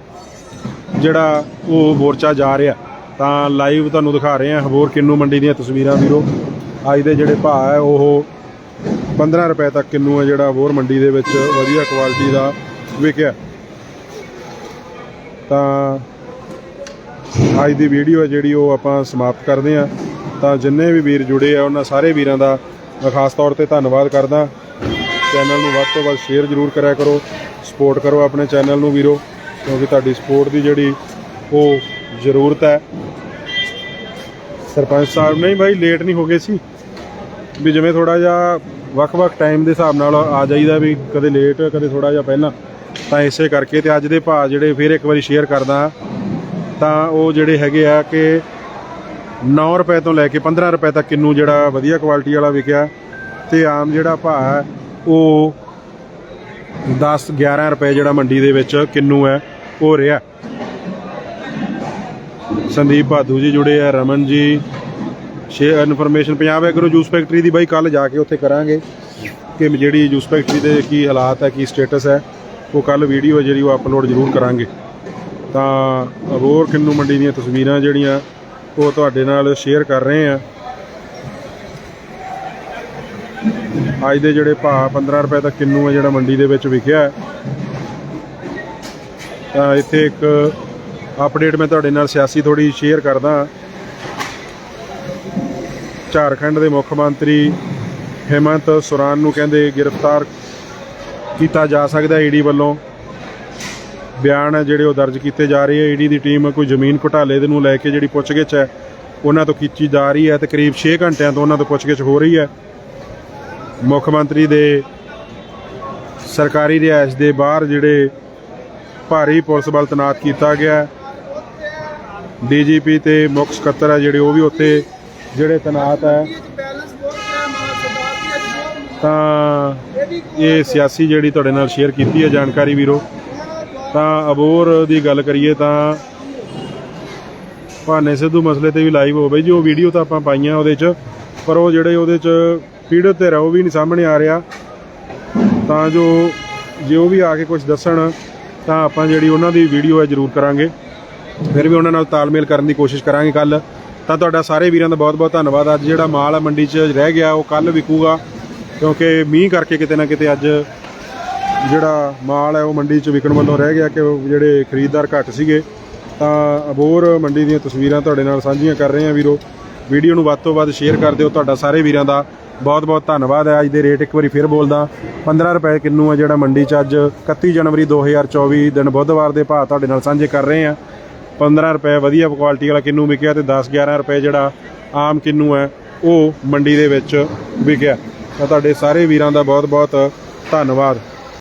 ਜਿਹੜਾ ਉਹ ਮੋਰਚਾ ਜਾ ਰਿਹਾ। ਤਾਂ ਲਾਈਵ ਤੁਹਾਨੂੰ ਦਿਖਾ ਰਹੇ ਹਾਂ ਹਬੋਰ ਕਿੰਨੂ ਮੰਡੀ ਦੀਆਂ ਤਸਵੀਰਾਂ ਵੀਰੋ। ਅੱਜ ਦੇ ਜਿਹੜੇ ਭਾਅ ਹੈ, ਉਹ 15 ਰੁਪਏ ਤੱਕ ਕਿੰਨੂ ਹੈ ਜਿਹੜਾ ਬੋਰ ਮੰਡੀ ਦੇ ਵਿੱਚ ਵਧੀਆ ਕੁਆਲਿਟੀ ਦਾ ਵਿਕਿਆ। ਤਾਂ ਅੱਜ ਦੀ ਵੀਡੀਓ ਹੈ ਜਿਹੜੀ ਉਹ ਆਪਾਂ ਸਮਾਪਤ ਕਰਦੇ ਹਾਂ। ਤਾਂ ਜਿੰਨੇ ਵੀ ਵੀਰ ਜੁੜੇ ਆ, ਉਹਨਾਂ ਸਾਰੇ ਵੀਰਾਂ ਦਾ ਮੈਂ ਖਾਸ ਤੌਰ ਤੇ ਧੰਨਵਾਦ ਕਰਦਾ। ਚੈਨਲ ਨੂੰ ਵੱਧ ਤੋਂ ਵੱਧ ਸ਼ੇਅਰ ਜ਼ਰੂਰ ਕਰਿਆ ਕਰੋ ਸਪੋਰਟ ਕਰੋ ਆਪਣੇ ਚੈਨਲ ਨੂੰ ਵੀਰੋ, ਕਿਉਂਕਿ ਤੁਹਾਡੀ ਸਪੋਰਟ ਦੀ ਜਿਹੜੀ ਉਹ ਜ਼ਰੂਰਤ ਹੈ। ਸਰਪੰਚ ਸਾਹਿਬ, ਨਹੀਂ ਭਾਈ ਲੇਟ ਨਹੀਂ ਹੋ ਗਏ ਸੀ। ਵੀ ਜਿਵੇਂ ਥੋੜਾ ਜਿਹਾ ਵੱਖ-ਵੱਖ ਟਾਈਮ ਦੇ ਹਿਸਾਬ ਨਾਲ ਆ ਜਾਈਦਾ ਵੀ ਕਦੇ ਲੇਟ ਕਦੇ ਥੋੜਾ ਜਿਹਾ ਪਹਿਲਾਂ। ਤਾਂ ਇਸੇ ਕਰਕੇ ਤੇ ਅੱਜ ਦੇ ਭਾਅ ਜਿਹੜੇ ਫਿਰ ਇੱਕ ਵਾਰੀ ਸ਼ੇਅਰ ਕਰਦਾ ਤਾਂ ਉਹ ਜਿਹੜੇ ਹੈਗੇ ਆ ਕਿ 9 ਰੁਪਏ ਤੋਂ ਲੈ ਕੇ 15 ਰੁਪਏ ਤੱਕ ਕਿੰਨੂ ਜਿਹੜਾ ਵਧੀਆ ਕੁਆਲਿਟੀ ਵਾਲਾ ਵਿਕਿਆ ਤੇ ਆਮ ਜਿਹੜਾ ਭਾਅ ਹੈ, ਉਹ 10 11 ਰੁਪਏ ਜਿਹੜਾ ਮੰਡੀ ਦੇ ਵਿੱਚ ਕਿੰਨੂ ਹੈ, ਉਹ ਰਿਹਾ। ਸੰਦੀਪ ਬਾਦੂ ਜੀ ਜੁੜੇ ਆ, Raman ji share information Punjab agro juice factory ਦੀ ਬਾਈ ਕੱਲ ਜਾ ਕੇ ਉੱਥੇ ਕਰਾਂਗੇ ਕਿ ਜਿਹੜੀ ਜੂਸ ਫੈਕਟਰੀ ਦੇ ਕੀ ਹਾਲਾਤ ਹੈ, ਕੀ ਸਟੇਟਸ ਹੈ, ਉਹ ਕੱਲ ਵੀਡੀਓ ਜਿਹੜੀ ਉਹ ਅਪਲੋਡ ਜ਼ਰੂਰ ਕਰਾਂਗੇ। ਤਾਂ ਅਬੋਰ ਕਿੰਨੂ ਮੰਡੀ ਦੀਆਂ ਤਸਵੀਰਾਂ ਜਿਹੜੀਆਂ ਉਹ ਤੁਹਾਡੇ ਨਾਲ ਸ਼ੇਅਰ ਕਰ ਰਹੇ ਆ ਅੱਜ ਦੇ ਜਿਹੜੇ ਭਾਅ 15 ਰੁਪਏ ਤੱਕ ਕਿੰਨੂ ਹੈ ਜਿਹੜਾ ਮੰਡੀ ਦੇ ਵਿੱਚ ਵਿਕਿਆ ਤਾਂ ਇੱਥੇ ਇੱਕ ਅਪਡੇਟ ਮੈਂ ਤੁਹਾਡੇ ਨਾਲ ਸਿਆਸੀ ਥੋੜੀ ਸ਼ੇਅਰ ਕਰਦਾ ਝਾਰਖੰਡ ਦੇ ਮੁੱਖ ਮੰਤਰੀ ਹੇਮੰਤ ਸੋਰਾਨ ਨੂੰ ਕਹਿੰਦੇ ਗ੍ਰਿਫਤਾਰ ਕੀਤਾ ਜਾ ਸਕਦਾ ਈਡੀ ਵੱਲੋਂ। ਬਿਆਨ ਹੈ ਜਿਹੜੇ ਉਹ ਦਰਜ ਕੀਤੇ ਜਾ ਰਹੇ ਹੈ ਈਡੀ ਦੀ ਟੀਮ ਕੋਈ ਜ਼ਮੀਨ ਘੁਟਾਲੇ ਦੇ ਨੂੰ ਲੈ ਕੇ ਜਿਹੜੀ ਪੁੱਛਗਿੱਛ ਹੈ, ਉਹਨਾਂ ਤੋਂ ਕੀਤੀ ਜਾ ਰਹੀ ਹੈ ਤਕਰੀਬ ਕਰੀਬ 6 ਘੰਟਿਆਂ ਤੋਂ ਉਹਨਾਂ ਤੋਂ ਪੁੱਛਗਿੱਛ ਹੋ ਰਹੀ ਹੈ। ਮੁੱਖ ਮੰਤਰੀ ਦੇ ਸਰਕਾਰੀ ਰਿਹਾਇਸ਼ ਦੇ ਬਾਹਰ ਜਿਹੜੇ ਭਾਰੀ ਪੁਲਿਸ ਬਲ ਤੈਨਾਤ ਕੀਤਾ ਗਿਆ ਡੀਜੀਪੀ ਤੇ ਮੁੱਖ ਸਕੱਤਰ ਹੈ ਜਿਹੜੇ ਉਹ ਵੀ ਉੱਥੇ ਜਿਹੜੇ ਤੈਨਾਤ ਹੈ, ਤਾਂ ਇਹ ਸਿਆਸੀ ਜਿਹੜੀ ਤੁਹਾਡੇ ਨਾਲ ਸ਼ੇਅਰ ਕੀਤੀ ਹੈ ਜਾਣਕਾਰੀ ਵੀਰੋ, ਤਾਂ ਅਬੋਰ ਦੀ ਗੱਲ ਕਰੀਏ ਤਾਂ ਭਾਨੇ ਸਿੱਧੂ ਮਸਲੇ ਤੇ ਵੀ ਲਾਈਵ ਹੋ ਬਈ ਜੀ ਉਹ ਵੀਡੀਓ ਤਾਂ ਆਪਾਂ ਪਾਈਆਂ ਉਹਦੇ 'ਚ, ਪਰ ਉਹ ਜਿਹੜੇ ਉਹਦੇ 'ਚ ਪੀੜਤ ਤੇ ਉਹ ਵੀ ਨਹੀਂ ਸਾਹਮਣੇ ਆ ਰਿਹਾ, ਤਾਂ ਜੋ ਜੇ ਉਹ ਵੀ ਆ ਕੇ ਕੁਝ ਦੱਸਣ, ਤਾਂ ਆਪਾਂ ਜਿਹੜੀ ਉਹਨਾਂ ਦੀ ਵੀਡੀਓ ਹੈ ਜ਼ਰੂਰ ਕਰਾਂਗੇ। ਫਿਰ ਵੀ ਉਹਨਾਂ ਨਾਲ ਤਾਲਮੇਲ ਕਰਨ ਦੀ ਕੋਸ਼ਿਸ਼ ਕਰਾਂਗੇ ਕੱਲ ਤਾਂ ਤੁਹਾਡਾ ਸਾਰੇ ਵੀਰਾਂ ਦਾ ਬਹੁਤ-ਬਹੁਤ ਧੰਨਵਾਦ। ਅੱਜ ਜਿਹੜਾ ਮਾਲ ਹੈ ਮੰਡੀ 'ਚ ਰਹਿ ਗਿਆ, ਉਹ ਕੱਲ ਵਿਕੂਗਾ, ਕਿਉਂਕਿ ਮੀਂਹ ਕਰਕੇ ਕਿਤੇ ਨਾ ਕਿਤੇ ਅੱਜ ਜਿਹੜਾ ਮਾਲ ਹੈ ਉਹ ਮੰਡੀ 'ਚ ਵਿਕਣ ਵੱਲੋਂ ਰਹਿ ਗਿਆ ਕਿ ਉਹ ਜਿਹੜੇ ਖਰੀਦਦਾਰ ਘੱਟ ਸੀਗੇ। ਤਾਂ ਅਬੋਰ ਮੰਡੀ ਦੀਆਂ ਤਸਵੀਰਾਂ ਤੁਹਾਡੇ ਨਾਲ ਸਾਂਝੀਆਂ ਕਰ ਰਹੇ ਹਾਂ ਵੀਰੋ। ਵੀਡੀਓ ਨੂੰ ਵੱਧ ਤੋਂ ਵੱਧ ਸ਼ੇਅਰ ਕਰ ਦਿਓ। ਤੁਹਾਡਾ ਸਾਰੇ ਵੀਰਾਂ ਦਾ ਬਹੁਤ-ਬਹੁਤ ਧੰਨਵਾਦ ਹੈ। ਅੱਜ ਦੇ ਰੇਟ ਇੱਕ ਵਾਰੀ ਫਿਰ ਬੋਲਦਾ। 15 ਰੁਪਏ ਕਿੰਨੂ ਹੈ ਜਿਹੜਾ ਮੰਡੀ 'ਚ ਅੱਜ 31 ਜਨਵਰੀ 2024 ਦਿਨ ਬੁੱਧਵਾਰ ਦੇ ਭਾਅ ਤੁਹਾਡੇ ਨਾਲ ਸਾਂਝੇ ਕਰ ਰਹੇ ਹਾਂ। 15 ਰੁਪਏ ਵਧੀਆ ਕੁਆਲਿਟੀ ਵਾਲਾ ਕਿੰਨੂ ਵਿਕਿਆ ਤੇ 10 11 ਰੁਪਏ ਜਿਹੜਾ ਆਮ ਕਿੰਨੂ ਹੈ, ਉਹ ਮੰਡੀ ਦੇ ਵਿੱਚ ਵਿਕਿਆ। ਤਾਂ ਤੁਹਾਡੇ ਸਾਰੇ ਵੀਰਾਂ ਦਾ ਬਹੁਤ-ਬਹੁਤ ਧੰਨਵਾਦ।